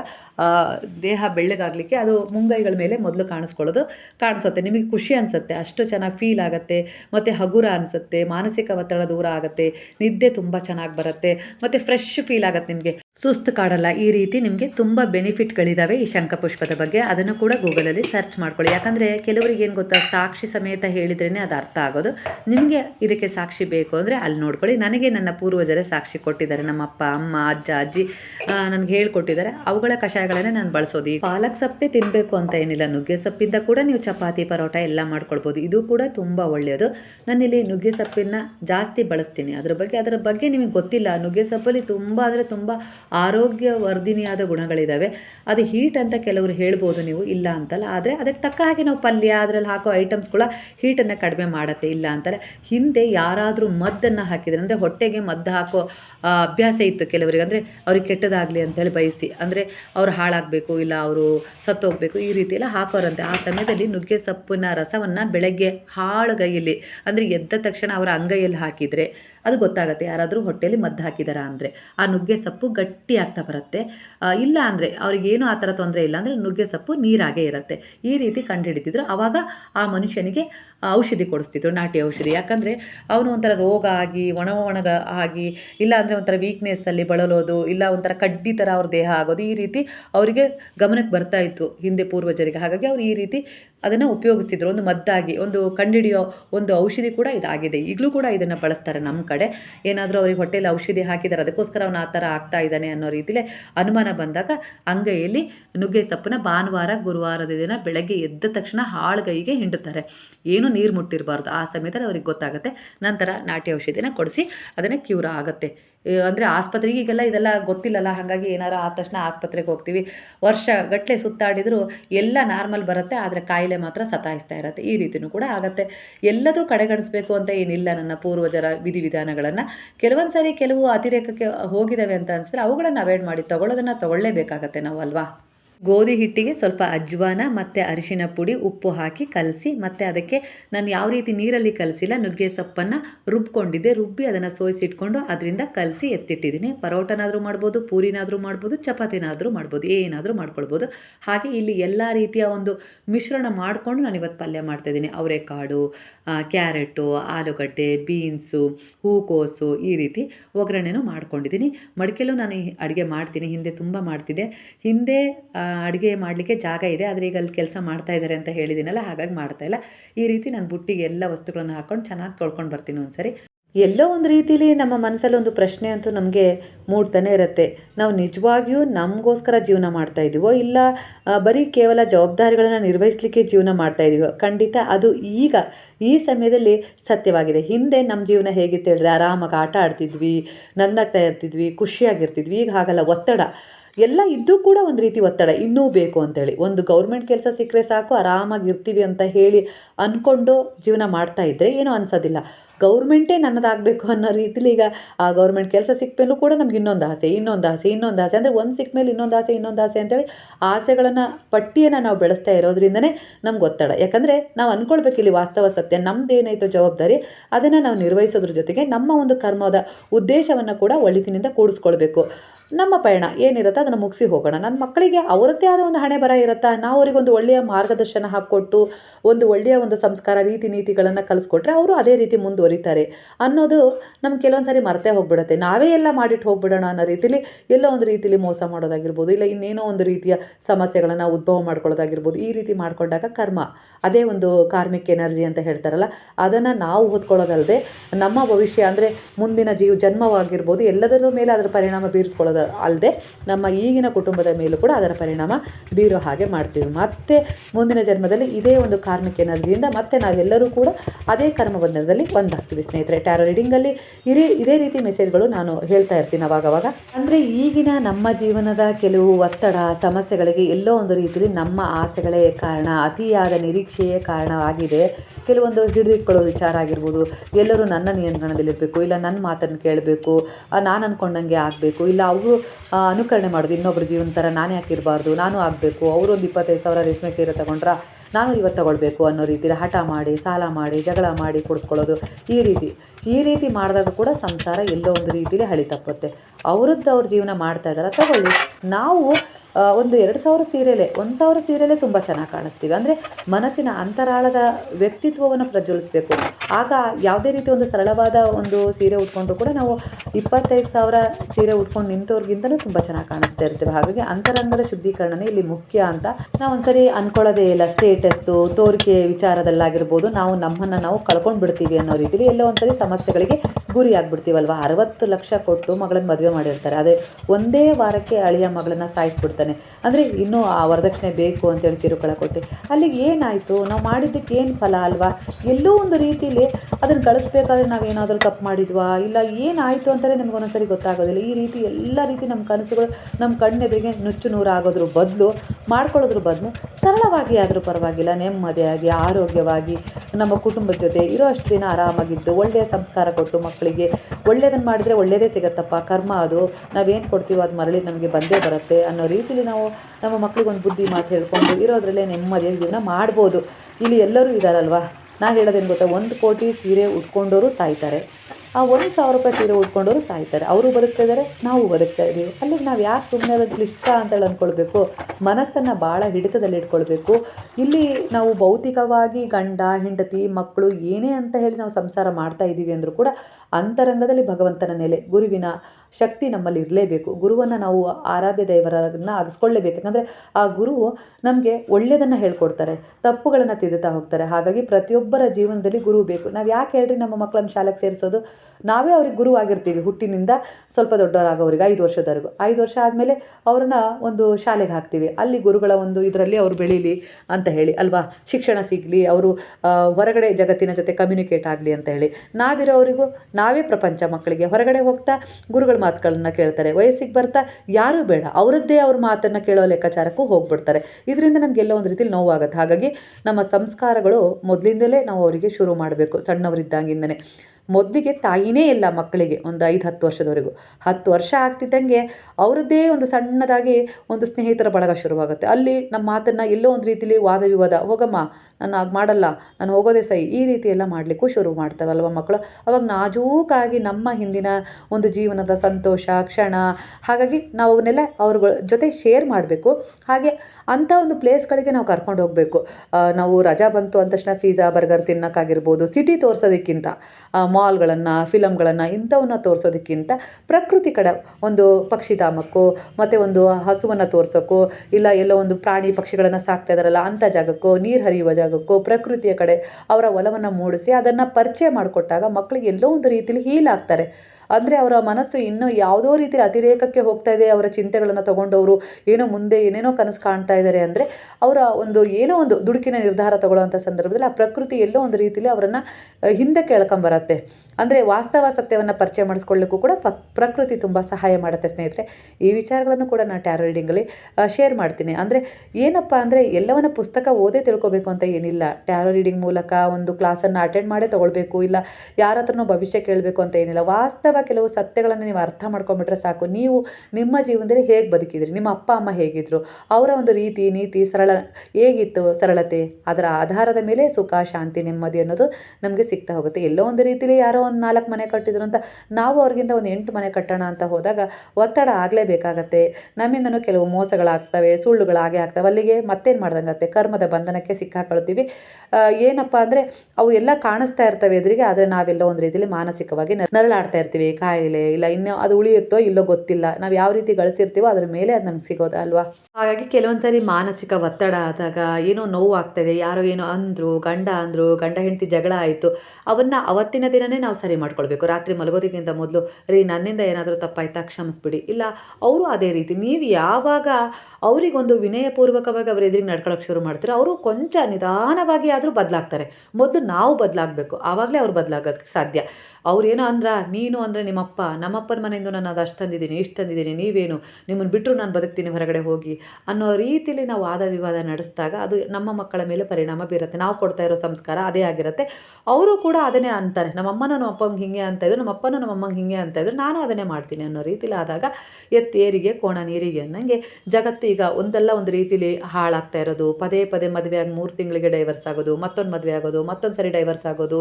ದೇಹ ಬೆಳ್ಳಗಾಗಲಿಕ್ಕೆ ಅದು ಮುಂಗೈಗಳ ಮೇಲೆ ಮೊದಲು ಕಾಣಿಸ್ಕೊಳ್ಳೋದು ಕಾಣಿಸುತ್ತೆ. ನಿಮಗೆ ಖುಷಿ ಅನಿಸುತ್ತೆ. ಅಷ್ಟು ಚೆನ್ನಾಗಿ ಫೀಲ್ ಆಗುತ್ತೆ. ಮತ್ತು ಹಗುರ ಅನಿಸುತ್ತೆ. ಮಾನಸಿಕ ಒತ್ತಡ ದೂರ ಆಗುತ್ತೆ. ನಿದ್ದೆ ತುಂಬ ಚೆನ್ನಾಗಿ ಬರುತ್ತೆ. ಮತ್ತು ಫ್ರೆಶ್ ಫೀಲ್ ಆಗುತ್ತೆ ನಿಮಗೆ. ಸುಸ್ತು ಕಾಡಲ್ಲ. ಈ ರೀತಿ ನಿಮಗೆ ತುಂಬ ಬೆನಿಫಿಟ್ಗಳಿದ್ದಾವೆ ಈ ಶಂಖಪುಷ್ಪದ ಬಗ್ಗೆ. ಅದನ್ನು ಕೂಡ ಗೂಗಲಲ್ಲಿ ಸರ್ಚ್ ಮಾಡ್ಕೊಳ್ಳಿ. ಯಾಕಂದರೆ ಕೆಲವರಿಗೆ ಏನು ಗೊತ್ತಾ, ಸಾಕ್ಷಿ ಸಮೇತ ಹೇಳಿದ್ರೇ ಅದು ಅರ್ಥ ಆಗೋದು. ನಿಮಗೆ ಇದಕ್ಕೆ ಸಾಕ್ಷಿ ಬೇಕು ಅಂದರೆ ಅಲ್ಲಿ ನೋಡ್ಕೊಳ್ಳಿ. ನನಗೆ ನನ್ನ ಪೂರ್ವಜರೇ ಸಾಕ್ಷಿ ಕೊಟ್ಟಿದ್ದಾರೆ. ನಮ್ಮ ಅಪ್ಪ, ಅಮ್ಮ, ಅಜ್ಜ, ಅಜ್ಜಿ ನನಗೆ ಹೇಳ್ಕೊಟ್ಟಿದ್ದಾರೆ. ಅವುಗಳ ಕಷಾಯಗಳನ್ನೇ ನಾನು ಬಳಸೋದು. ಈ ಪಾಲಕ್ ಸಪ್ಪೆ ತಿನ್ನಬೇಕು ಅಂತ ಏನಿಲ್ಲ. ನುಗ್ಗೆ ಸೊಪ್ಪಿಂದ ಕೂಡ ನೀವು ಚಪಾತಿ, ಪರೋಟ ಎಲ್ಲ ಮಾಡ್ಕೊಳ್ಬೋದು. ಇದು ಕೂಡ ತುಂಬ ಒಳ್ಳೆಯದು. ನಾನಿಲ್ಲಿ ನುಗ್ಗೆ ಸೊಪ್ಪಿನ ಜಾಸ್ತಿ ಬಳಸ್ತೀನಿ. ಅದ್ರ ಬಗ್ಗೆ, ಅದರ ಬಗ್ಗೆ ನಿಮಗೆ ಗೊತ್ತಿಲ್ಲ. ನುಗ್ಗೆ ಸೊಪ್ಪಲ್ಲಿ ತುಂಬ, ಅಂದರೆ ತುಂಬ ಆರೋಗ್ಯವರ್ಧಿನಿಯಾದ ಗುಣಗಳಿದ್ದಾವೆ ಅದು ಹೀಟ್ ಅಂತ ಕೆಲವರು ಹೇಳ್ಬೋದು ನೀವು, ಇಲ್ಲ ಅಂತಲ್ಲ. ಆದರೆ ಅದಕ್ಕೆ ತಕ್ಕ ಹಾಗೆ ನಾವು ಪಲ್ಯ, ಅದರಲ್ಲಿ ಹಾಕೋ ಐಟಮ್ಸ್ ಕೂಡ ಹೀಟನ್ನು ಕಡಿಮೆ ಮಾಡುತ್ತೆ, ಇಲ್ಲ ಅಂತಾರೆ ಹಿಂದೆ ಯಾರಾದರೂ ಮದ್ದನ್ನು ಹಾಕಿದರೆ, ಅಂದರೆ ಹೊಟ್ಟೆಗೆ ಮದ್ದು ಹಾಕೋ ಅಭ್ಯಾಸ ಇತ್ತು ಕೆಲವರಿಗೆ, ಅಂದರೆ ಅವ್ರಿಗೆ ಕೆಟ್ಟದಾಗಲಿ ಅಂತೇಳಿ ಬಯಸಿ, ಅಂದರೆ ಅವ್ರು ಹಾಳಾಗಬೇಕು, ಇಲ್ಲ ಅವರು ಸತ್ತೋಗಬೇಕು, ಈ ರೀತಿ ಎಲ್ಲ ಹಾಕೋರಂತೆ. ಆ ಸಮಯದಲ್ಲಿ ನುಗ್ಗೆ ಸೊಪ್ಪಿನ ರಸವನ್ನು ಬೆಳಗ್ಗೆ ಹಾಳುಗೈಯಲ್ಲಿ ಅಂದರೆ ಎದ್ದ ತಕ್ಷಣ ಅವರ ಅಂಗೈಯಲ್ಲಿ ಹಾಕಿದರೆ ಅದು ಗೊತ್ತಾಗುತ್ತೆ, ಯಾರಾದರೂ ಹೊಟ್ಟೆಯಲ್ಲಿ ಮದ್ದು ಹಾಕಿದಾರ ಅಂದರೆ. ಆ ನುಗ್ಗೆ ಸೊಪ್ಪು ಗಟ್ಟಿ ಆಗ್ತಾ ಬರುತ್ತೆ ಇಲ್ಲ ಅಂದರೆ ಅವ್ರಿಗೇನು ಆ ಥರ ತೊಂದರೆ ಇಲ್ಲ ಅಂದರೆ ನುಗ್ಗೆ ಸೊಪ್ಪು ನೀರಾಗೇ ಇರುತ್ತೆ. ಈ ರೀತಿ ಕಂಡುಹಿಡಿತಿದ್ರು ಆವಾಗ ಆ ಮನುಷ್ಯನಿಗೆ ಔಷಧಿ ಕೊಡಿಸ್ತಿದ್ರು, ನಾಟಿ ಔಷಧಿ. ಯಾಕಂದರೆ ಅವನು ಒಂಥರ ರೋಗ ಆಗಿ ಒಣ ಒಣಗ ಆಗಿ, ಇಲ್ಲ ಅಂದರೆ ಒಂಥರ ವೀಕ್ನೆಸ್ಸಲ್ಲಿ ಬಳಲೋದು, ಇಲ್ಲ ಒಂಥರ ಕಡ್ಡಿ ಥರ ಅವ್ರ ದೇಹ ಆಗೋದು, ಈ ರೀತಿ ಅವರಿಗೆ ಗಮನಕ್ಕೆ ಬರ್ತಾ ಇತ್ತು ಹಿಂದೆ ಪೂರ್ವಜರಿಗೆ. ಹಾಗಾಗಿ ಅವ್ರು ಈ ರೀತಿ ಅದನ್ನು ಉಪಯೋಗಿಸ್ತಿದ್ರು. ಒಂದು ಮದ್ದಾಗಿ, ಒಂದು ಕಂಡಿಡಿಯೋ, ಒಂದು ಔಷಧಿ ಕೂಡ ಇದಾಗಿದೆ. ಈಗಲೂ ಕೂಡ ಇದನ್ನು ಬಳಸ್ತಾರೆ ನಮ್ಮ ಕಡೆ. ಏನಾದರೂ ಅವ್ರಿಗೆ ಹೊಟ್ಟೆಯಲ್ಲಿ ಔಷಧಿ ಹಾಕಿದ್ದಾರೆ ಅದಕ್ಕೋಸ್ಕರ ಅವನು ಆ ಥರ ಆಗ್ತಾ ಇದ್ದಾನೆ ಅನ್ನೋ ರೀತಿಲೇ ಅನುಮಾನ ಬಂದಾಗ ಅಂಗೈಯಲ್ಲಿ ನುಗ್ಗೆ ಸೊಪ್ಪನ್ನ ಭಾನುವಾರ, ಗುರುವಾರದ ದಿನ ಬೆಳಗ್ಗೆ ಎದ್ದ ತಕ್ಷಣ ಹಾಳುಗೈಗೆ ಹಿಂಡುತ್ತಾರೆ ಏನೂ ನೀರು ಮುಟ್ಟಿರಬಾರ್ದು. ಆ ಸಮಯದಲ್ಲಿ ಅವ್ರಿಗೆ ಗೊತ್ತಾಗುತ್ತೆ. ನಂತರ ನಾಟಿ ಔಷಧಿನ ಕೊಡಿಸಿ, ಅದನ್ನು ಕ್ಯೂರ್ ಆಗುತ್ತೆ. ಅಂದರೆ ಆಸ್ಪತ್ರೆಗೆ ಈಗೆಲ್ಲ ಇದೆಲ್ಲ ಗೊತ್ತಿಲ್ಲಲ್ಲ, ಹಾಗಾಗಿ ಏನಾರು ಆದ ತಕ್ಷಣ ಆಸ್ಪತ್ರೆಗೆ ಹೋಗ್ತೀವಿ. ವರ್ಷ ಗಟ್ಟಲೆ ಸುತ್ತಾಡಿದರೂ ಎಲ್ಲ ನಾರ್ಮಲ್ ಬರುತ್ತೆ, ಆದರೆ ಕಾಯಿಲೆ ಮಾತ್ರ ಸತಾಯಿಸ್ತಾ ಇರುತ್ತೆ. ಈ ರೀತಿಯೂ ಕೂಡ ಆಗುತ್ತೆ. ಎಲ್ಲದೂ ಕಡೆಗಣಿಸ್ಬೇಕು ಅಂತ ಏನಿಲ್ಲ ನನ್ನ ಪೂರ್ವಜರ ವಿಧಿವಿಧಾನಗಳನ್ನು. ಕೆಲವೊಂದು ಸಾರಿ ಕೆಲವು ಅತಿರೇಕಕ್ಕೆ ಹೋಗಿದ್ದಾವೆ ಅಂತ ಅನಿಸಿದ್ರೆ ಅವುಗಳನ್ನು ಅವಾಯ್ಡ್ ಮಾಡಿ, ತಗೊಳ್ಳೋದನ್ನು ತಗೊಳ್ಳೇಬೇಕಾಗತ್ತೆ ನಾವು ಅಲ್ವಾ? ಗೋಧಿ ಹಿಟ್ಟಿಗೆ ಸ್ವಲ್ಪ ಅಜ್ವಾನ, ಮತ್ತು ಅರಿಶಿನ ಪುಡಿ, ಉಪ್ಪು ಹಾಕಿ ಕಲಸಿ, ಮತ್ತು ಅದಕ್ಕೆ ನಾನು ಯಾವ ರೀತಿ ನೀರಲ್ಲಿ ಕಲಸಿಲ್ಲ, ನುಗ್ಗೆ ಸೊಪ್ಪನ್ನು ರುಬ್ಬಿಕೊಂಡಿದ್ದೆ ರುಬ್ಬಿ ಅದನ್ನು ಸೋಸಿಟ್ಕೊಂಡು ಅದರಿಂದ ಕಲಸಿ ಎತ್ತಿಟ್ಟಿದ್ದೀನಿ. ಪರೋಟನಾದರೂ ಮಾಡ್ಬೋದು, ಪೂರಿನಾದರೂ ಮಾಡ್ಬೋದು, ಚಪಾತಿನಾದರೂ ಮಾಡ್ಬೋದು, ಏನಾದರೂ ಮಾಡ್ಕೊಳ್ಬೋದು. ಹಾಗೆ ಇಲ್ಲಿ ಎಲ್ಲ ರೀತಿಯ ಒಂದು ಮಿಶ್ರಣ ಮಾಡಿಕೊಂಡು ನಾನು ಇವತ್ತು ಪಲ್ಯ ಮಾಡ್ತಾಯಿದ್ದೀನಿ ಅವರೆಕಾಳು ಕ್ಯಾರೆಟು, ಆಲೂಗಡ್ಡೆ, ಬೀನ್ಸು, ಹೂಕೋಸು ಈ ರೀತಿ ಒಗ್ಗರಣೆನೂ ಮಾಡ್ಕೊಂಡಿದ್ದೀನಿ. ಮಡಿಕೆಲೂ ನಾನು ಅಡುಗೆ ಮಾಡ್ತೀನಿ. ಹಿಂದೆ ತುಂಬ ಮಾಡ್ತಿದ್ದೆ. ಹಿಂದೆ ಅಡುಗೆ ಮಾಡಲಿಕ್ಕೆ ಜಾಗ ಇದೆ, ಆದರೆ ಈಗ ಅಲ್ಲಿ ಕೆಲಸ ಮಾಡ್ತಾ ಇದ್ದಾರೆ ಅಂತ ಹೇಳಿದ್ದೀನಲ್ಲ ಹಾಗಾಗಿ ಮಾಡ್ತಾ ಇಲ್ಲ. ಈ ರೀತಿ ನಾನು ಬುಟ್ಟಿಗೆ ಎಲ್ಲ ವಸ್ತುಗಳನ್ನು ಹಾಕ್ಕೊಂಡು ಚೆನ್ನಾಗಿ ತೊಳ್ಕೊಂಡು ಬರ್ತೀನಿ ಒಂದ್ಸರಿ. ಎಲ್ಲೋ ಒಂದು ರೀತಿಲಿ ನಮ್ಮ ಮನಸ್ಸಲ್ಲಿ ಒಂದು ಪ್ರಶ್ನೆ ಅಂತೂ ನಮಗೆ ಮೂಡ್ತಾನೆ ಇರುತ್ತೆ. ನಾವು ನಿಜವಾಗಿಯೂ ನಮಗೋಸ್ಕರ ಜೀವನ ಮಾಡ್ತಾ ಇದ್ದೀವೋ ಇಲ್ಲ ಬರೀ ಕೇವಲ ಜವಾಬ್ದಾರಿಗಳನ್ನು ನಿರ್ವಹಿಸಲಿಕ್ಕೆ ಜೀವನ ಮಾಡ್ತಾ ಇದ್ದೀವೋ ಖಂಡಿತ ಅದು ಈಗ, ಈ ಸಮಯದಲ್ಲಿ ಸತ್ಯವಾಗಿದೆ. ಹಿಂದೆ ನಮ್ಮ ಜೀವನ ಹೇಗಿತ್ತು ಹೇಳಿದ್ರೆ ಆರಾಮಾಗಿ ಆಟ ಆಡ್ತಿದ್ವಿ ನನ್ನಾಗ್ತಾ ಇರ್ತಿದ್ವಿ, ಖುಷಿಯಾಗಿರ್ತಿದ್ವಿ, ಈಗ ಹಾಗಲ್ಲ, ಒತ್ತಡ. ಎಲ್ಲ ಇದ್ದೂ ಕೂಡ ಒಂದು ರೀತಿ ಒತ್ತಡ, ಇನ್ನೂ ಬೇಕು ಅಂತೇಳಿ. ಒಂದು ಗೌರ್ಮೆಂಟ್ ಕೆಲಸ ಸಿಕ್ಕರೆ ಸಾಕು, ಆರಾಮಾಗಿ ಇರ್ತೀವಿ ಅಂತ ಹೇಳಿ ಅಂದ್ಕೊಂಡು ಜೀವನ ಮಾಡ್ತಾ ಇದ್ದರೆ ಏನೂ ಅನ್ಸೋದಿಲ್ಲ. ಗೌರ್ಮೆಂಟೇ ನನ್ನದಾಗಬೇಕು ಅನ್ನೋ ರೀತಿಲಿ ಈಗ, ಆ ಗೌರ್ಮೆಂಟ್ ಕೆಲಸ ಸಿಕ್ಕಮೇಲೂ ಕೂಡ ನಮ್ಗೆ ಇನ್ನೊಂದು ಆಸೆ ಇನ್ನೊಂದು ಆಸೆ ಇನ್ನೊಂದು ಆಸೆ. ಅಂದರೆ ಒಂದು ಸಿಕ್ಕ ಮೇಲೆ ಇನ್ನೊಂದು ಆಸೆ ಇನ್ನೊಂದು ಆಸೆ ಅಂತೇಳಿ ಆಸೆಗಳನ್ನು, ಪಟ್ಟಿಯನ್ನು ನಾವು ಬೆಳೆಸ್ತಾ ಇರೋದ್ರಿಂದನೇ ನಮ್ಗೆ ಒತ್ತಡ. ಯಾಕಂದರೆ ನಾವು ಅಂದ್ಕೊಳ್ಬೇಕು ಇಲ್ಲಿ ವಾಸ್ತವ ಸತ್ಯ ನಮ್ದು ಏನಾಯಿತು ಜವಾಬ್ದಾರಿ, ಅದನ್ನು ನಾವು ನಿರ್ವಹಿಸೋದ್ರ ಜೊತೆಗೆ ನಮ್ಮ ಒಂದು ಕರ್ಮದ ಉದ್ದೇಶವನ್ನು ಕೂಡ ಒಳಿತಿನಿಂದ ಕೂಡಿಸ್ಕೊಳ್ಬೇಕು. ನಮ್ಮ ಪಯಣ ಏನಿರುತ್ತೆ ಅದನ್ನು ಮುಗಿಸಿ ಹೋಗೋಣ. ನನ್ನ ಮಕ್ಕಳಿಗೆ ಅವರದ್ದೇ ಆದ ಒಂದು ಹಣೆ ಬರ ಇರುತ್ತಾ? ನಾವು ಅವರಿಗೊಂದು ಒಳ್ಳೆಯ ಮಾರ್ಗದರ್ಶನ ಹಾಕ್ಕೊಟ್ಟು, ಒಂದು ಒಳ್ಳೆಯ ಒಂದು ಸಂಸ್ಕಾರ ರೀತಿ ನೀತಿಗಳನ್ನು ಕಲಿಸ್ಕೊಟ್ರೆ ಅವರು ಅದೇ ರೀತಿ ಮುಂದುವರಿತಾರೆ ಅನ್ನೋದು ನಮ್ಗೆ ಕೆಲವೊಂದು ಸಾರಿ ಮರೆತೇ ಹೋಗ್ಬಿಡುತ್ತೆ. ನಾವೇ ಎಲ್ಲ ಮಾಡಿಟ್ಟು ಹೋಗ್ಬಿಡೋಣ ಅನ್ನೋ ರೀತಿಲಿ ಎಲ್ಲೋ ಒಂದು ರೀತಿಲಿ ಮೋಸ ಮಾಡೋದಾಗಿರ್ಬೋದು, ಇಲ್ಲ ಇನ್ನೇನೋ ಒಂದು ರೀತಿಯ ಸಮಸ್ಯೆಗಳನ್ನು ಉದ್ಭವ ಮಾಡ್ಕೊಳ್ಳೋದಾಗಿರ್ಬೋದು, ಈ ರೀತಿ ಮಾಡಿಕೊಂಡಾಗ ಕರ್ಮ. ಅದೇ ಒಂದು ಕಾರ್ಮಿಕ್ ಎನರ್ಜಿ ಅಂತ ಹೇಳ್ತಾರಲ್ಲ, ಅದನ್ನು ನಾವು ಹೊತ್ಕೊಳ್ಳೋದಲ್ಲದೆ ನಮ್ಮ ಭವಿಷ್ಯ ಅಂದರೆ ಮುಂದಿನ ಜೀವ ಜನ್ಮವಾಗಿರ್ಬೋದು, ಎಲ್ಲದರ ಮೇಲೆ ಅದರ ಪರಿಣಾಮ ಬೀರಿಸ್ಕೊಳ್ಳೋದು ಅಲ್ಲದೆ ನಮ್ಮ ಈಗಿನ ಕುಟುಂಬದ ಮೇಲೂ ಕೂಡ ಅದರ ಪರಿಣಾಮ ಬೀರೋ ಹಾಗೆ ಮಾಡ್ತೀವಿ. ಮತ್ತೆ ಮುಂದಿನ ಜನ್ಮದಲ್ಲಿ ಇದೇ ಒಂದು ಕಾರ್ಮಿಕ ಎನರ್ಜಿಯಿಂದ ಮತ್ತೆ ನಾವೆಲ್ಲರೂ ಕೂಡ ಅದೇ ಕರ್ಮ ಬಂಧನದಲ್ಲಿ ಸ್ನೇಹಿತರೆ. ಟ್ಯಾರೋ ರೀಡಿಂಗಲ್ಲಿ ಇದೇ ಇದೇ ರೀತಿ ಮೆಸೇಜ್ಗಳು ನಾನು ಹೇಳ್ತಾ ಇರ್ತೀನಿ ಅವಾಗವಾಗ. ಅಂದರೆ ಈಗಿನ ನಮ್ಮ ಜೀವನದ ಕೆಲವು ಒತ್ತಡ, ಸಮಸ್ಯೆಗಳಿಗೆ ಎಲ್ಲೋ ಒಂದು ರೀತಿಯಲ್ಲಿ ನಮ್ಮ ಆಸೆಗಳೇ ಕಾರಣ, ಅತಿಯಾದ ನಿರೀಕ್ಷೆಯೇ ಕಾರಣವಾಗಿದೆ. ಕೆಲವೊಂದು ಹಿಡಿದಿಟ್ಕೊಳ್ಳೋ ವಿಚಾರ ಆಗಿರ್ಬೋದು. ಎಲ್ಲರೂ ನನ್ನ ನಿಯಂತ್ರಣದಲ್ಲಿರಬೇಕು, ಇಲ್ಲ ನನ್ನ ಮಾತನ್ನು ಕೇಳಬೇಕು ನಾನು ಅಂದ್ಕೊಂಡಂಗೆ ಆಗಬೇಕು, ಇಲ್ಲ ಅವರು ಅನುಕರಣೆ ಮಾಡೋದು ಇನ್ನೊಬ್ಬರ ಜೀವನ ಥರ ನಾನೇ ಯಾಕಿರಬಾರ್ದು ನಾನು ಆಗಬೇಕು, ಅವರೊಂದು ಇಪ್ಪತ್ತೈದು ಸಾವಿರ ರೇಷ್ಮೆ ಸೀರೆ ತಗೊಂಡ್ರ ನಾನು ಇವತ್ತು ತಗೊಳ್ಬೇಕು ಅನ್ನೋ ರೀತಿಯಲ್ಲಿ ಹಠ ಮಾಡಿ, ಸಾಲ ಮಾಡಿ, ಜಗಳ ಮಾಡಿ ಕೊಡಿಸ್ಕೊಳ್ಳೋದು ಈ ರೀತಿ. ಈ ರೀತಿ ಮಾಡಿದಾಗ ಕೂಡ ಸಂಸಾರ ಎಲ್ಲೋ ಒಂದು ರೀತಿಯಲ್ಲಿ ಹಳಿ ತಪ್ಪುತ್ತೆ. ಅವ್ರದ್ದು ಅವ್ರ ಜೀವನ ಮಾಡ್ತಾ ಇದ್ದಾರೆ ತಗೊಳ್ಳಿ. ನಾವು ಒಂದು ಎರಡು ಸಾವಿರ ಸೀರೆಲೆ, ಒಂದು ಸಾವಿರ ಸೀರೆಲೆ ತುಂಬ ಚೆನ್ನಾಗಿ ಕಾಣಿಸ್ತೀವಿ. ಅಂದರೆ ಮನಸ್ಸಿನ ಅಂತರಾಳದ ವ್ಯಕ್ತಿತ್ವವನ್ನು ಪ್ರಜ್ವಲಿಸಬೇಕು. ಆಗ ಯಾವುದೇ ರೀತಿ ಒಂದು ಸರಳವಾದ ಒಂದು ಸೀರೆ ಉಟ್ಕೊಂಡ್ರು ಕೂಡ ನಾವು ಇಪ್ಪತ್ತೈದು ಸಾವಿರ ಸೀರೆ ಉಟ್ಕೊಂಡು ನಿಂತವ್ರಿಗಿಂತಲೂ ತುಂಬ ಚೆನ್ನಾಗಿ ಕಾಣಿಸ್ತಾ ಇರ್ತೀವಿ. ಹಾಗಾಗಿ ಅಂತರಂಗದ ಶುದ್ಧೀಕರಣನೇ ಇಲ್ಲಿ ಮುಖ್ಯ ಅಂತ ನಾವು ಒಂದ್ಸರಿ ಅನ್ಕೊಳ್ಳೋದೇ ಇಲ್ಲ. ಸ್ಟೇಟಸ್ಸು, ತೋರಿಕೆ ವಿಚಾರದಲ್ಲಾಗಿರ್ಬೋದು ನಾವು ನಮ್ಮನ್ನು ನಾವು ಕಳ್ಕೊಂಡು ಬಿಡ್ತೀವಿ ಅನ್ನೋ ರೀತಿಲಿ ಎಲ್ಲೋ ಒಂದ್ಸರಿ ಸಮಸ್ಯೆಗಳಿಗೆ ಗುರಿ ಆಗ್ಬಿಡ್ತೀವಲ್ವ? ಅರವತ್ತು ಲಕ್ಷ ಕೊಟ್ಟು ಮಗಳನ್ನ ಮದುವೆ ಮಾಡಿರ್ತಾರೆ. ಅದೇ ಒಂದೇ ವಾರಕ್ಕೆ ಅಳಿಯ ಮಗಳನ್ನ ಸಾಯಿಸ್ಬಿಡ್ತಾನೆ ಅಂದರೆ ಇನ್ನೂ ಆ ವರದಕ್ಷಿಣೆ ಬೇಕು ಅಂತೇಳಿ ಕಿರುಕುಳ ಕೊಟ್ಟೆ ಅಲ್ಲಿಗೆ ಏನಾಯಿತು? ನಾವು ಮಾಡಿದ್ದಕ್ಕೆ ಏನು ಫಲ ಅಲ್ವಾ? ಎಲ್ಲೋ ಒಂದು ರೀತಿಯಲ್ಲಿ ಅದನ್ನು ಗಳಿಸ್ಬೇಕಾದ್ರೆ ನಾವು ಏನಾದರೂ ತಪ್ಪು ಮಾಡಿದ್ವಾ? ಇಲ್ಲ ಏನಾಯಿತು ಅಂತಲೇ ನಮ್ಗೆ ಒಂದೊಂದ್ಸರಿ ಗೊತ್ತಾಗೋದಿಲ್ಲ. ಈ ರೀತಿ ಎಲ್ಲ ರೀತಿ ನಮ್ಮ ಕನಸುಗಳು ನಮ್ಮ ಕಣ್ಣೆದುರಿಗೆ ನುಚ್ಚು ನೂರಾಗೋದ್ರ ಬದಲು, ಮಾಡ್ಕೊಳ್ಳೋದ್ರ ಬದಲು, ಸರಳವಾಗಿ ಆದರೂ ಪರವಾಗಿಲ್ಲ. ನೆಮ್ಮದಿಯಾಗಿ, ಆರೋಗ್ಯವಾಗಿ ನಮ್ಮ ಕುಟುಂಬದ ಜೊತೆ ಇರೋ ಅಷ್ಟು ದಿನ ಆರಾಮಾಗಿದ್ದು, ಒಳ್ಳೆಯ ಸಂಸ್ಕಾರ ಕೊಟ್ಟು ಮಕ್ಕಳಿಗೆ ಒಳ್ಳೆಯದನ್ನು ಮಾಡಿದರೆ ಒಳ್ಳೆಯದೇ ಸಿಗತ್ತಪ್ಪ. ಕರ್ಮ ಅದು. ನಾವೇನು ಕೊಡ್ತೀವೋ ಅದು ಮರಳಿ ನಮಗೆ ಬಂದೇ ಬರುತ್ತೆ ಅನ್ನೋ ರೀತಿಲಿ ನಾವು ನಮ್ಮ ಮಕ್ಕಳಿಗೆ ಒಂದು ಬುದ್ಧಿ ಮಾತು ಹೇಳ್ಕೊಂಡು ಇರೋದ್ರಲ್ಲೇ ನೆಮ್ಮದಿಯಾಗಿ ಜೀವನ ಮಾಡ್ಬೋದು. ಇಲ್ಲಿ ಎಲ್ಲರೂ ಇದ್ದಾರಲ್ವಾ ನಾ ಹೇಳೋದೇನು ಗೊತ್ತಾ? ಒಂದು ಕೋಟಿ ಸೀರೆ ಉಟ್ಕೊಂಡವರು ಸಾಯ್ತಾರೆ. ಆ ಒಂದು ಸಾವಿರ ರೂಪಾಯಿ ಸೀರೆ ಉಟ್ಕೊಂಡವರು ಸಾಯ್ತಾರೆ. ಅವರು ಬದುಕ್ತಾ ಇದ್ದಾರೆ, ನಾವು ಬದುಕ್ತಾ ಇದ್ದೀವಿ. ಅಲ್ಲಿಗೆ ನಾವು ಯಾಕೆ ಸುಮ್ಮನೆ ಅದಕ್ಕೆ ಇಷ್ಟ ಅಂತೇಳಿ ಅಂದ್ಕೊಳ್ಬೇಕು ಮನಸ್ಸನ್ನು ಭಾಳ ಹಿಡಿತದಲ್ಲಿ ಇಟ್ಕೊಳ್ಬೇಕು. ಇಲ್ಲಿ ನಾವು ಭೌತಿಕವಾಗಿ ಗಂಡ, ಹೆಂಡತಿ ಮಕ್ಕಳು ಏನೇ ಅಂತ ಹೇಳಿ ನಾವು ಸಂಸಾರ ಮಾಡ್ತಾ ಇದ್ದೀವಿ ಅಂದರೂ ಕೂಡ ಅಂತರಂಗದಲ್ಲಿ ಭಗವಂತನ ನೆಲೆ ಗುರುವಿನ ಶಕ್ತಿ ನಮ್ಮಲ್ಲಿ ಇರಲೇಬೇಕು. ಗುರುವನ್ನು ನಾವು ಆರಾಧ್ಯ ದೇವರನ್ನ ಆಗಿಸ್ಕೊಳ್ಳೇಬೇಕು. ಯಾಕಂದರೆ ಆ ಗುರುವು ನಮಗೆ ಒಳ್ಳೆಯದನ್ನು ಹೇಳ್ಕೊಡ್ತಾರೆ. ತಪ್ಪುಗಳನ್ನು ತಿದ್ದುತ್ತಾ ಹೋಗ್ತಾರೆ. ಹಾಗಾಗಿ ಪ್ರತಿಯೊಬ್ಬರ ಜೀವನದಲ್ಲಿ ಗುರು ಬೇಕು. ನಾವು ಯಾಕೆ ಹೇಳ್ರಿ ನಮ್ಮ ಮಕ್ಕಳನ್ನು ಶಾಲೆಗೆ ಸೇರಿಸೋದು? ನಾವೇ ಅವ್ರಿಗೆ ಗುರು ಆಗಿರ್ತೀವಿ ಹುಟ್ಟಿನಿಂದ ಸ್ವಲ್ಪ ದೊಡ್ಡವರಾಗೋರಿಗೆ ಐದು ವರ್ಷದವರೆಗೂ. ಐದು ವರ್ಷ ಆದಮೇಲೆ ಅವ್ರನ್ನ ಒಂದು ಶಾಲೆಗೆ ಹಾಕ್ತೀವಿ. ಅಲ್ಲಿ ಗುರುಗಳ ಒಂದು ಇದರಲ್ಲಿ ಅವರು ಬೆಳೀಲಿ ಅಂತ ಹೇಳಿ, ಅಲ್ವಾ? ಶಿಕ್ಷಣ ಸಿಗಲಿ, ಅವರು ಹೊರಗಡೆ ಜಗತ್ತಿನ ಜೊತೆ ಕಮ್ಯುನಿಕೇಟ್ ಆಗಲಿ ಅಂತ ಹೇಳಿ. ನಾವಿರೋವರಿಗೂ ನಾವೇ ಪ್ರಪಂಚ ಮಕ್ಕಳಿಗೆ ಹೊರಗಡೆ ಹೋಗ್ತಾ ಗುರುಗಳ ಮಾತುಗಳನ್ನ ಕೇಳ್ತಾರೆ. ವಯಸ್ಸಿಗೆ ಬರ್ತಾ ಯಾರೂ ಬೇಡ. ಅವರದ್ದೇ ಅವ್ರ ಮಾತನ್ನು ಕೇಳೋ ಲೆಕ್ಕಾಚಾರಕ್ಕೂ ಹೋಗ್ಬಿಡ್ತಾರೆ. ಇದರಿಂದ ನಮಗೆಲ್ಲ ಒಂದು ರೀತಿಲಿ ನೋವಾಗುತ್ತೆ. ಹಾಗಾಗಿ ನಮ್ಮ ಸಂಸ್ಕಾರಗಳು ಮೊದಲಿಂದಲೇ ನಾವು ಅವರಿಗೆ ಶುರು ಮಾಡಬೇಕು ಸಣ್ಣವರಿದ್ದಾಗಿಂದನೇ. ಮೊದಲಿಗೆ ತಾಯಿನೇ ಇಲ್ಲ ಮಕ್ಕಳಿಗೆ ಒಂದು ಐದು ಹತ್ತು ವರ್ಷದವರೆಗೂ. ಹತ್ತು ವರ್ಷ ಆಗ್ತಿದ್ದಂಗೆ ಅವರದ್ದೇ ಒಂದು ಸಣ್ಣದಾಗಿ ಒಂದು ಸ್ನೇಹಿತರ ಬಳಗ ಶುರುವಾಗುತ್ತೆ. ಅಲ್ಲಿ ನಮ್ಮ ಮಾತನ್ನು ಎಲ್ಲೋ ಒಂದು ರೀತಿಲಿ ವಾದ ವಿವಾದ, ಹೋಗಮ್ಮ, ನಾನು ಆಗ ಮಾಡಲ್ಲ, ನಾನು ಹೋಗೋದೇ ಸೈ ಈ ರೀತಿ ಎಲ್ಲ ಮಾಡಲಿಕ್ಕೂ ಶುರು ಮಾಡ್ತಾವಲ್ವ ಮಕ್ಕಳು. ಅವಾಗ ನಾಜೂಕಾಗಿ ನಮ್ಮ ಹಿಂದಿನ ಒಂದು ಜೀವನದ ಸಂತೋಷ, ಕ್ಷಣ, ಹಾಗಾಗಿ ನಾವು ಅವನ್ನೆಲ್ಲ ಅವ್ರಗಳ ಜೊತೆ ಶೇರ್ ಮಾಡಬೇಕು. ಹಾಗೆ ಅಂಥ ಒಂದು ಪ್ಲೇಸ್ಗಳಿಗೆ ನಾವು ಕರ್ಕೊಂಡು ಹೋಗಬೇಕು. ನಾವು ರಜಾ ಬಂತು ಅಂದ ತಕ್ಷಣ ಪಿಜ್ಜಾ ಬರ್ಗರ್ ತಿನ್ನೋಕ್ಕಾಗಿರ್ಬೋದು ಸಿಟಿ ತೋರಿಸೋದಕ್ಕಿಂತ. ಮಾಲ್ಗಳನ್ನು ಫಿಲಮ್ಗಳನ್ನು ಇಂಥವನ್ನ ತೋರಿಸೋದಕ್ಕಿಂತ ಪ್ರಕೃತಿ ಕಡೆ ಒಂದು ಪಕ್ಷಿಧಾಮಕ್ಕೋ ಮತ್ತು ಒಂದು ಹಸುವನ್ನು ತೋರ್ಸೋಕ್ಕೋ ಇಲ್ಲ ಎಲ್ಲೋ ಒಂದು ಪ್ರಾಣಿ ಪಕ್ಷಿಗಳನ್ನು ಸಾಕ್ತಾ ಇದ್ದಾರಲ್ಲ ಅಂಥ ಜಾಗಕ್ಕೋ, ನೀರು ಹರಿಯುವ ಜಾಗಕ್ಕೋ, ಪ್ರಕೃತಿಯ ಕಡೆ ಅವರ ಒಲವನ್ನು ಮೂಡಿಸಿ ಅದನ್ನು ಪರಿಚಯ ಮಾಡಿಕೊಟ್ಟಾಗ ಮಕ್ಕಳಿಗೆ ಎಲ್ಲೋ ಒಂದು ರೀತಿಲಿ ಹೀಲ್ ಆಗ್ತಾರೆ ಅಂದರೆ ಅವರ ಮನಸ್ಸು ಇನ್ನೂ ಯಾವುದೋ ರೀತಿ ಅತಿರೇಕಕ್ಕೆ ಹೋಗ್ತಾ ಇದೆ, ಅವರ ಚಿಂತೆಗಳನ್ನು ತಗೊಂಡವರು, ಏನೋ ಮುಂದೆ ಏನೇನೋ ಕನಸು ಕಾಣ್ತಾ ಇದ್ದಾರೆ ಅಂದರೆ ಅವರ ಒಂದು ಏನೋ ಒಂದು ದುಡುಕಿನ ನಿರ್ಧಾರ ತಗೊಳ್ಳೋವಂಥ ಸಂದರ್ಭದಲ್ಲಿ ಆ ಪ್ರಕೃತಿ ಎಲ್ಲೋ ಒಂದು ರೀತಿಯಲ್ಲಿ ಅವರನ್ನು ಹಿಂದೆ ಎಳ್ಕೊಂಬರತ್ತೆ ಅಂದರೆ ವಾಸ್ತವ ಸತ್ಯವನ್ನು ಪರಿಚಯ ಮಾಡಿಸ್ಕೊಳ್ಳೋಕ್ಕೂ ಕೂಡ ಪ ಪ್ರಕೃತಿ ತುಂಬ ಸಹಾಯ ಮಾಡುತ್ತೆ ಸ್ನೇಹಿತರೆ. ಈ ವಿಚಾರಗಳನ್ನು ಕೂಡ ನಾನು ಟ್ಯಾರೋ ರೀಡಿಂಗಲ್ಲಿ ಶೇರ್ ಮಾಡ್ತೀನಿ. ಅಂದರೆ ಏನಪ್ಪ ಅಂದರೆ ಎಲ್ಲವನ್ನ ಪುಸ್ತಕ ಓದೇ ತಿಳ್ಕೊಬೇಕು ಅಂತ ಏನಿಲ್ಲ. ಟ್ಯಾರೋ ರೀಡಿಂಗ್ ಮೂಲಕ ಒಂದು ಕ್ಲಾಸನ್ನು ಅಟೆಂಡ್ ಮಾಡೇ ತೊಗೊಳ್ಬೇಕು, ಇಲ್ಲ ಯಾರ ಹತ್ರನೂ ಭವಿಷ್ಯ ಕೇಳಬೇಕು ಅಂತ ಏನಿಲ್ಲ. ವಾಸ್ತವ ಕೆಲವು ಸತ್ಯಗಳನ್ನು ನೀವು ಅರ್ಥ ಮಾಡ್ಕೊಂಬಿಟ್ರೆ ಸಾಕು. ನೀವು ನಿಮ್ಮ ಜೀವನದಲ್ಲಿ ಹೇಗೆ ಬದುಕಿದ್ರಿ? ನಿಮ್ಮ ಅಪ್ಪ, ಅಮ್ಮ ಹೇಗಿದ್ರು? ಅವರ ಒಂದು ರೀತಿ, ನೀತಿ, ಸರಳ ಹೇಗಿತ್ತು ಸರಳತೆ? ಅದರ ಆಧಾರದ ಮೇಲೆ ಸುಖ, ಶಾಂತಿ, ನೆಮ್ಮದಿ ಅನ್ನೋದು ನಮಗೆ ಸಿಗ್ತಾ ಹೋಗುತ್ತೆ. ಎಲ್ಲೋ ಒಂದು ರೀತಿಲಿ ಯಾರೋ ಒಂದು ನಾಲ್ಕು ಮನೆ ಕಟ್ಟಿದ್ರು ಅಂತ ನಾವು ಅವ್ರಿಗಿಂತ ಒಂದು ಎಂಟು ಮನೆ ಕಟ್ಟೋಣ ಅಂತ ಹೋದಾಗ ಒತ್ತಡ ಆಗಲೇಬೇಕಾಗತ್ತೆ. ನಮ್ಮಿಂದನೂ ಕೆಲವು ಮೋಸಗಳಾಗ್ತವೆ ಸುಳ್ಳುಗಳಾಗೆ ಆಗ್ತವೆ. ಅಲ್ಲಿಗೆ ಮತ್ತೇನು ಮಾಡ್ದಂಗತ್ತೆ? ಕರ್ಮದ ಬಂಧನಕ್ಕೆ ಸಿಕ್ಕಾಕೊಳ್ತೀವಿ. ಏನಪ್ಪ ಅಂದರೆ ಅವು ಎಲ್ಲ ಕಾಣಿಸ್ತಾ ಇರ್ತವೆ ಎದುರಿಗೆ, ಆದರೆ ನಾವೆಲ್ಲ ಒಂದು ರೀತಿಯಲ್ಲಿ ಮಾನಸಿಕವಾಗಿ ನರಳಾಡ್ತಾ ಇರ್ತೀವಿ. ಕಾಯಿಲೆ, ಇಲ್ಲ ಇನ್ನೂ ಅದು ಉಳಿಯುತ್ತೋ ಇಲ್ಲೋ ಗೊತ್ತಿಲ್ಲ. ನಾವು ಯಾವ ರೀತಿ ಗಳಿಸಿರ್ತೀವೋ ಅದ್ರ ಮೇಲೆ ಅದು ನಮ್ಗೆ ಸಿಗೋದಲ್ವಾ ಹಾಗಾಗಿ ಕೆಲವೊಂದು ಸರಿ ಮಾನಸಿಕ ಒತ್ತಡ ಆದಾಗ ಏನೋ ನೋವು ಆಗ್ತದೆ ಯಾರೋ ಏನೋ ಅಂದರು, ಗಂಡ ಅಂದರು, ಗಂಡ ಹೆಂಡತಿ ಜಗಳ ಆಯಿತು, ಅವನ್ನ ಅವತ್ತಿನ ದಿನನೇ ನಾವು ಸರಿ ಮಾಡ್ಕೊಳ್ಬೇಕು. ರಾತ್ರಿ ಮಲಗೋದಕ್ಕಿಂತ ಮೊದಲು, ರೀ, ನನ್ನಿಂದ ಏನಾದರೂ ತಪ್ಪಾಯ್ತಾ? ಕ್ಷಮಿಸ್ಬಿಡಿ. ಇಲ್ಲ, ಅವರು ಅದೇ ರೀತಿ, ನೀವು ಯಾವಾಗ ಅವರಿಗೊಂದು ವಿನಯಪೂರ್ವಕವಾಗಿ ಅವ್ರ ಎದುರಿಗೆ ನಡ್ಕೊಳಕ್ಕೆ ಶುರು ಮಾಡ್ತಾರೆ, ಅವರು ಕೊಂಚ ನಿಧಾನವಾಗಿ ಆದರೂ ಬದಲಾಗ್ತಾರೆ. ಮೊದಲು ನಾವು ಬದಲಾಗಬೇಕು. ಆವಾಗಲೇ ಅವ್ರು ಬದಲಾಗೋಕ್ಕೆ ಸಾಧ್ಯ. ಅವ್ರೇನೋ ಅಂದ್ರೆ, ನೀನು ಅಂದರೆ ನಿಮ್ಮಪ್ಪ, ನಮ್ಮಪ್ಪನ ಮನೆಯಿಂದ ನಾನು ಅದು ಅಷ್ಟು ತಂದಿದ್ದೀನಿ, ಇಷ್ಟು ತಂದಿದ್ದೀನಿ, ನೀವೇನು ನಿಮ್ಮನ್ನು ಬಿಟ್ಟರು ನಾನು ಬದುಕ್ತೀನಿ ಹೊರಗಡೆ ಹೋಗಿ ಅನ್ನೋ ರೀತಿಯಲ್ಲಿ ನಾವು ವಾದ ವಿವಾದ ನಡೆಸಿದಾಗ ಅದು ನಮ್ಮ ಮಕ್ಕಳ ಮೇಲೆ ಪರಿಣಾಮ ಬೀರುತ್ತೆ. ನಾವು ಕೊಡ್ತಾ ಇರೋ ಸಂಸ್ಕಾರ ಅದೇ ಆಗಿರುತ್ತೆ. ಅವರು ಕೂಡ ಅದನ್ನೇ ಅಂತಾರೆ. ನಮ್ಮಮ್ಮನೂ ನಮ್ಮ ಅಪ್ಪಂಗೆ ಹಿಂಗೆ ಅಂತ ಇದ್ರು ನಮ್ಮ ಅಪ್ಪನೂ ನಮ್ಮ ಅಮ್ಮಂಗೆ ಹಿಂಗೆ ಅಂತ ಇದ್ರು, ನಾನು ಅದನ್ನೇ ಮಾಡ್ತೀನಿ ಅನ್ನೋ ರೀತಿಲಿ ಆದಾಗ ಎತ್ತೇರಿಗೆ ಕೋಣ ನೀರಿಗೆ ಅನ್ನಂಗೆ ಜಗತ್ತು ಈಗ ಒಂದಲ್ಲ ಒಂದು ರೀತಿಲಿ ಹಾಳಾಗ್ತಾ ಇರೋದು. ಪದೇ ಪದೇ ಮದುವೆ ಆಗಿ ಮೂರು ತಿಂಗಳಿಗೆ ಡೈವರ್ಸ್ ಆಗೋದು, ಮತ್ತೊಂದು ಮದುವೆ ಆಗೋದು ಮತ್ತೊಂದು ಸರಿ ಡೈವರ್ಸ್ ಆಗೋದು,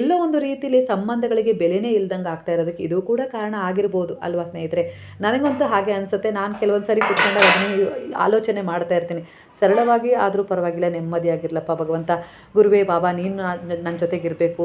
ಎಲ್ಲೋ ಒಂದು ರೀತಿಲಿ ಸಂಬಂಧಗಳಿಗೆ ಬೆಲೆನೇ ಇಲ್ದಂಗೆ ಆಗ್ತಾ ಇರೋದಕ್ಕೆ ಇದು ಕೂಡ ಕಾರಣ ಆಗಿರ್ಬೋದು ಅಲ್ವಾ ಸ್ನೇಹಿತರೆ? ನನಗಂತೂ ಹಾಗೆ ಅನಿಸುತ್ತೆ. ನಾನು ಕೆಲವೊಂದು ಸರಿ ಕೂತ್ಕೊಂಡಾಗ ಅದನ್ನೇ ಆಲೋಚನೆ ಮಾಡ್ತಾ ಇರ್ತೀನಿ. ಸರಳವಾಗಿ ಆದರೂ ಪರವಾಗಿಲ್ಲ, ನೆಮ್ಮದಿಯಾಗಿರ್ಲಪ್ಪ ಭಗವಂತ. ಗುರುವೇ, ಬಾಬಾ, ನೀನು ನನ್ನ ಜೊತೆಗಿರಬೇಕು.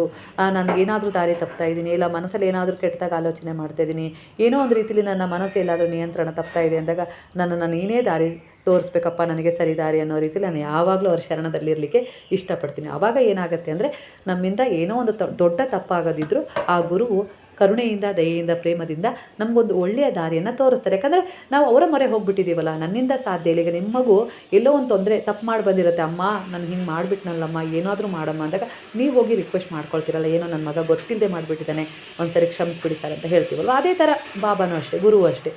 ನನಗೇನಾದರೂ ದಾರಿ ತಪ್ತಾ ಇದ್ದೀನಿ ಇಲ್ಲ, ಮನಸ್ಸಲ್ಲಿ ಏನಾದರೂ ಕೆಟ್ಟದಾಗ ಆಲೋಚನೆ ಮಾಡ್ತಾ ಇದ್ದೀನಿ ಏನೋ ಒಂದು ರೀತಿಯಲ್ಲಿ ನನ್ನ ಮನಸ್ಸು ಎಲ್ಲಾದರೂ ನಿಯಂತ್ರಣ ತಪ್ತಾ ಇದೆ ಅಂದಾಗ ನನ್ನನ್ನು ಏನೇ ದಾರಿ ತೋರಿಸ್ಬೇಕಪ್ಪ, ನನಗೆ ಸರಿದಾರಿ ಅನ್ನೋ ರೀತಿಲಿ ನಾನು ಯಾವಾಗಲೂ ಅವ್ರ ಶರಣದಲ್ಲಿರಲಿಕ್ಕೆ ಇಷ್ಟಪಡ್ತೀನಿ. ಆವಾಗ ಏನಾಗುತ್ತೆ ಅಂದರೆ ನಮ್ಮಿಂದ ಏನೋ ಒಂದು ತ- ದೊಡ್ಡ ತಪ್ಪಾಗದಿದ್ದರೂ ಆ ಗುರುವು ಕರುಣೆಯಿಂದ, ದಯೆಯಿಂದ, ಪ್ರೇಮದಿಂದ ನಮಗೊಂದು ಒಳ್ಳೆಯ ದಾರಿಯನ್ನು ತೋರಿಸ್ತಾರೆ. ಯಾಕಂದರೆ ನಾವು ಅವರ ಮೊರೆ ಹೋಗ್ಬಿಟ್ಟಿದ್ದೀವಲ್ಲ ನನ್ನಿಂದ ಸಾಧ್ಯ ಇಲ್ಲ. ಈಗ ನಿಮ್ಮ ಮಗು ಎಲ್ಲೋ ಒಂದು ತೊಂದರೆ, ತಪ್ಪು ಮಾಡಿ ಬಂದಿರುತ್ತೆ, ಅಮ್ಮ, ನಾನು ಹಿಂಗೆ ಮಾಡಿಬಿಟ್ನಲ್ಲಮ್ಮ, ಏನಾದರೂ ಮಾಡಮ್ಮ ಅಂದಾಗ ನೀವು ಹೋಗಿ ರಿಕ್ವೆಸ್ಟ್ ಮಾಡ್ಕೊಳ್ತೀರಲ್ಲ, ಏನೋ ನನ್ನ ಮಗ ಗೊತ್ತಿಲ್ಲದೆ ಮಾಡಿಬಿಟ್ಟಿದ್ದಾನೆ ಒಂದು ಸರಿ ಕ್ಷಮಿಸ್ಬಿಡಿ ಸರ್ ಅಂತ ಹೇಳ್ತೀವಲ್ಲ ಅದೇ ಥರ ಬಾಬಾನೂ ಅಷ್ಟೇ, ಗುರುವು ಅಷ್ಟೇ.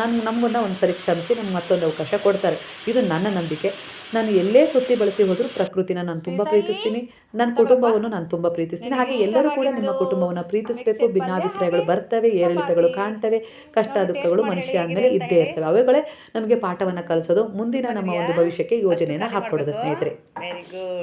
ನಾನು ನಮಗನ್ನ ಒಂದು ಸರಿ ಕ್ಷಮಿಸಿ ನಮ್ಗೆ ಮತ್ತೊಂದು ಅವಕಾಶ ಕೊಡ್ತಾರೆ. ಇದು ನನ್ನ ನಂಬಿಕೆ. ನಾನು ಎಲ್ಲೇ ಸುತ್ತಿ ಬಳಸಿ ಹೋದರೂ ಪ್ರಕೃತಿನ ನಾನು ತುಂಬ ಪ್ರೀತಿಸ್ತೀನಿ. ನನ್ನ ಕುಟುಂಬವನ್ನು ನಾನು ತುಂಬ ಪ್ರೀತಿಸ್ತೀನಿ. ಹಾಗೆ ಎಲ್ಲರೂ ಕೂಡ ನಿಮ್ಮ ಕುಟುಂಬವನ್ನು ಪ್ರೀತಿಸಬೇಕು. ಭಿನ್ನಾಭಿಪ್ರಾಯಗಳು ಬರ್ತವೆ ಏರಿಳಿತಗಳು ಕಾಣ್ತವೆ ಕಷ್ಟ ದುಃಖಗಳು ಮನುಷ್ಯ ಅಂದಮೇಲೆ ಇದ್ದೇ ಇರ್ತವೆ. ಅವುಗಳೇ ನಮಗೆ ಪಾಠವನ್ನು ಕಲಿಸೋದು ಮುಂದಿನ ನಮ್ಮ ಒಂದು ಭವಿಷ್ಯಕ್ಕೆ ಯೋಜನೆಯನ್ನು ಹಾಕ್ಕೊಡೋದು ಸ್ನೇಹಿತರೆ. Very good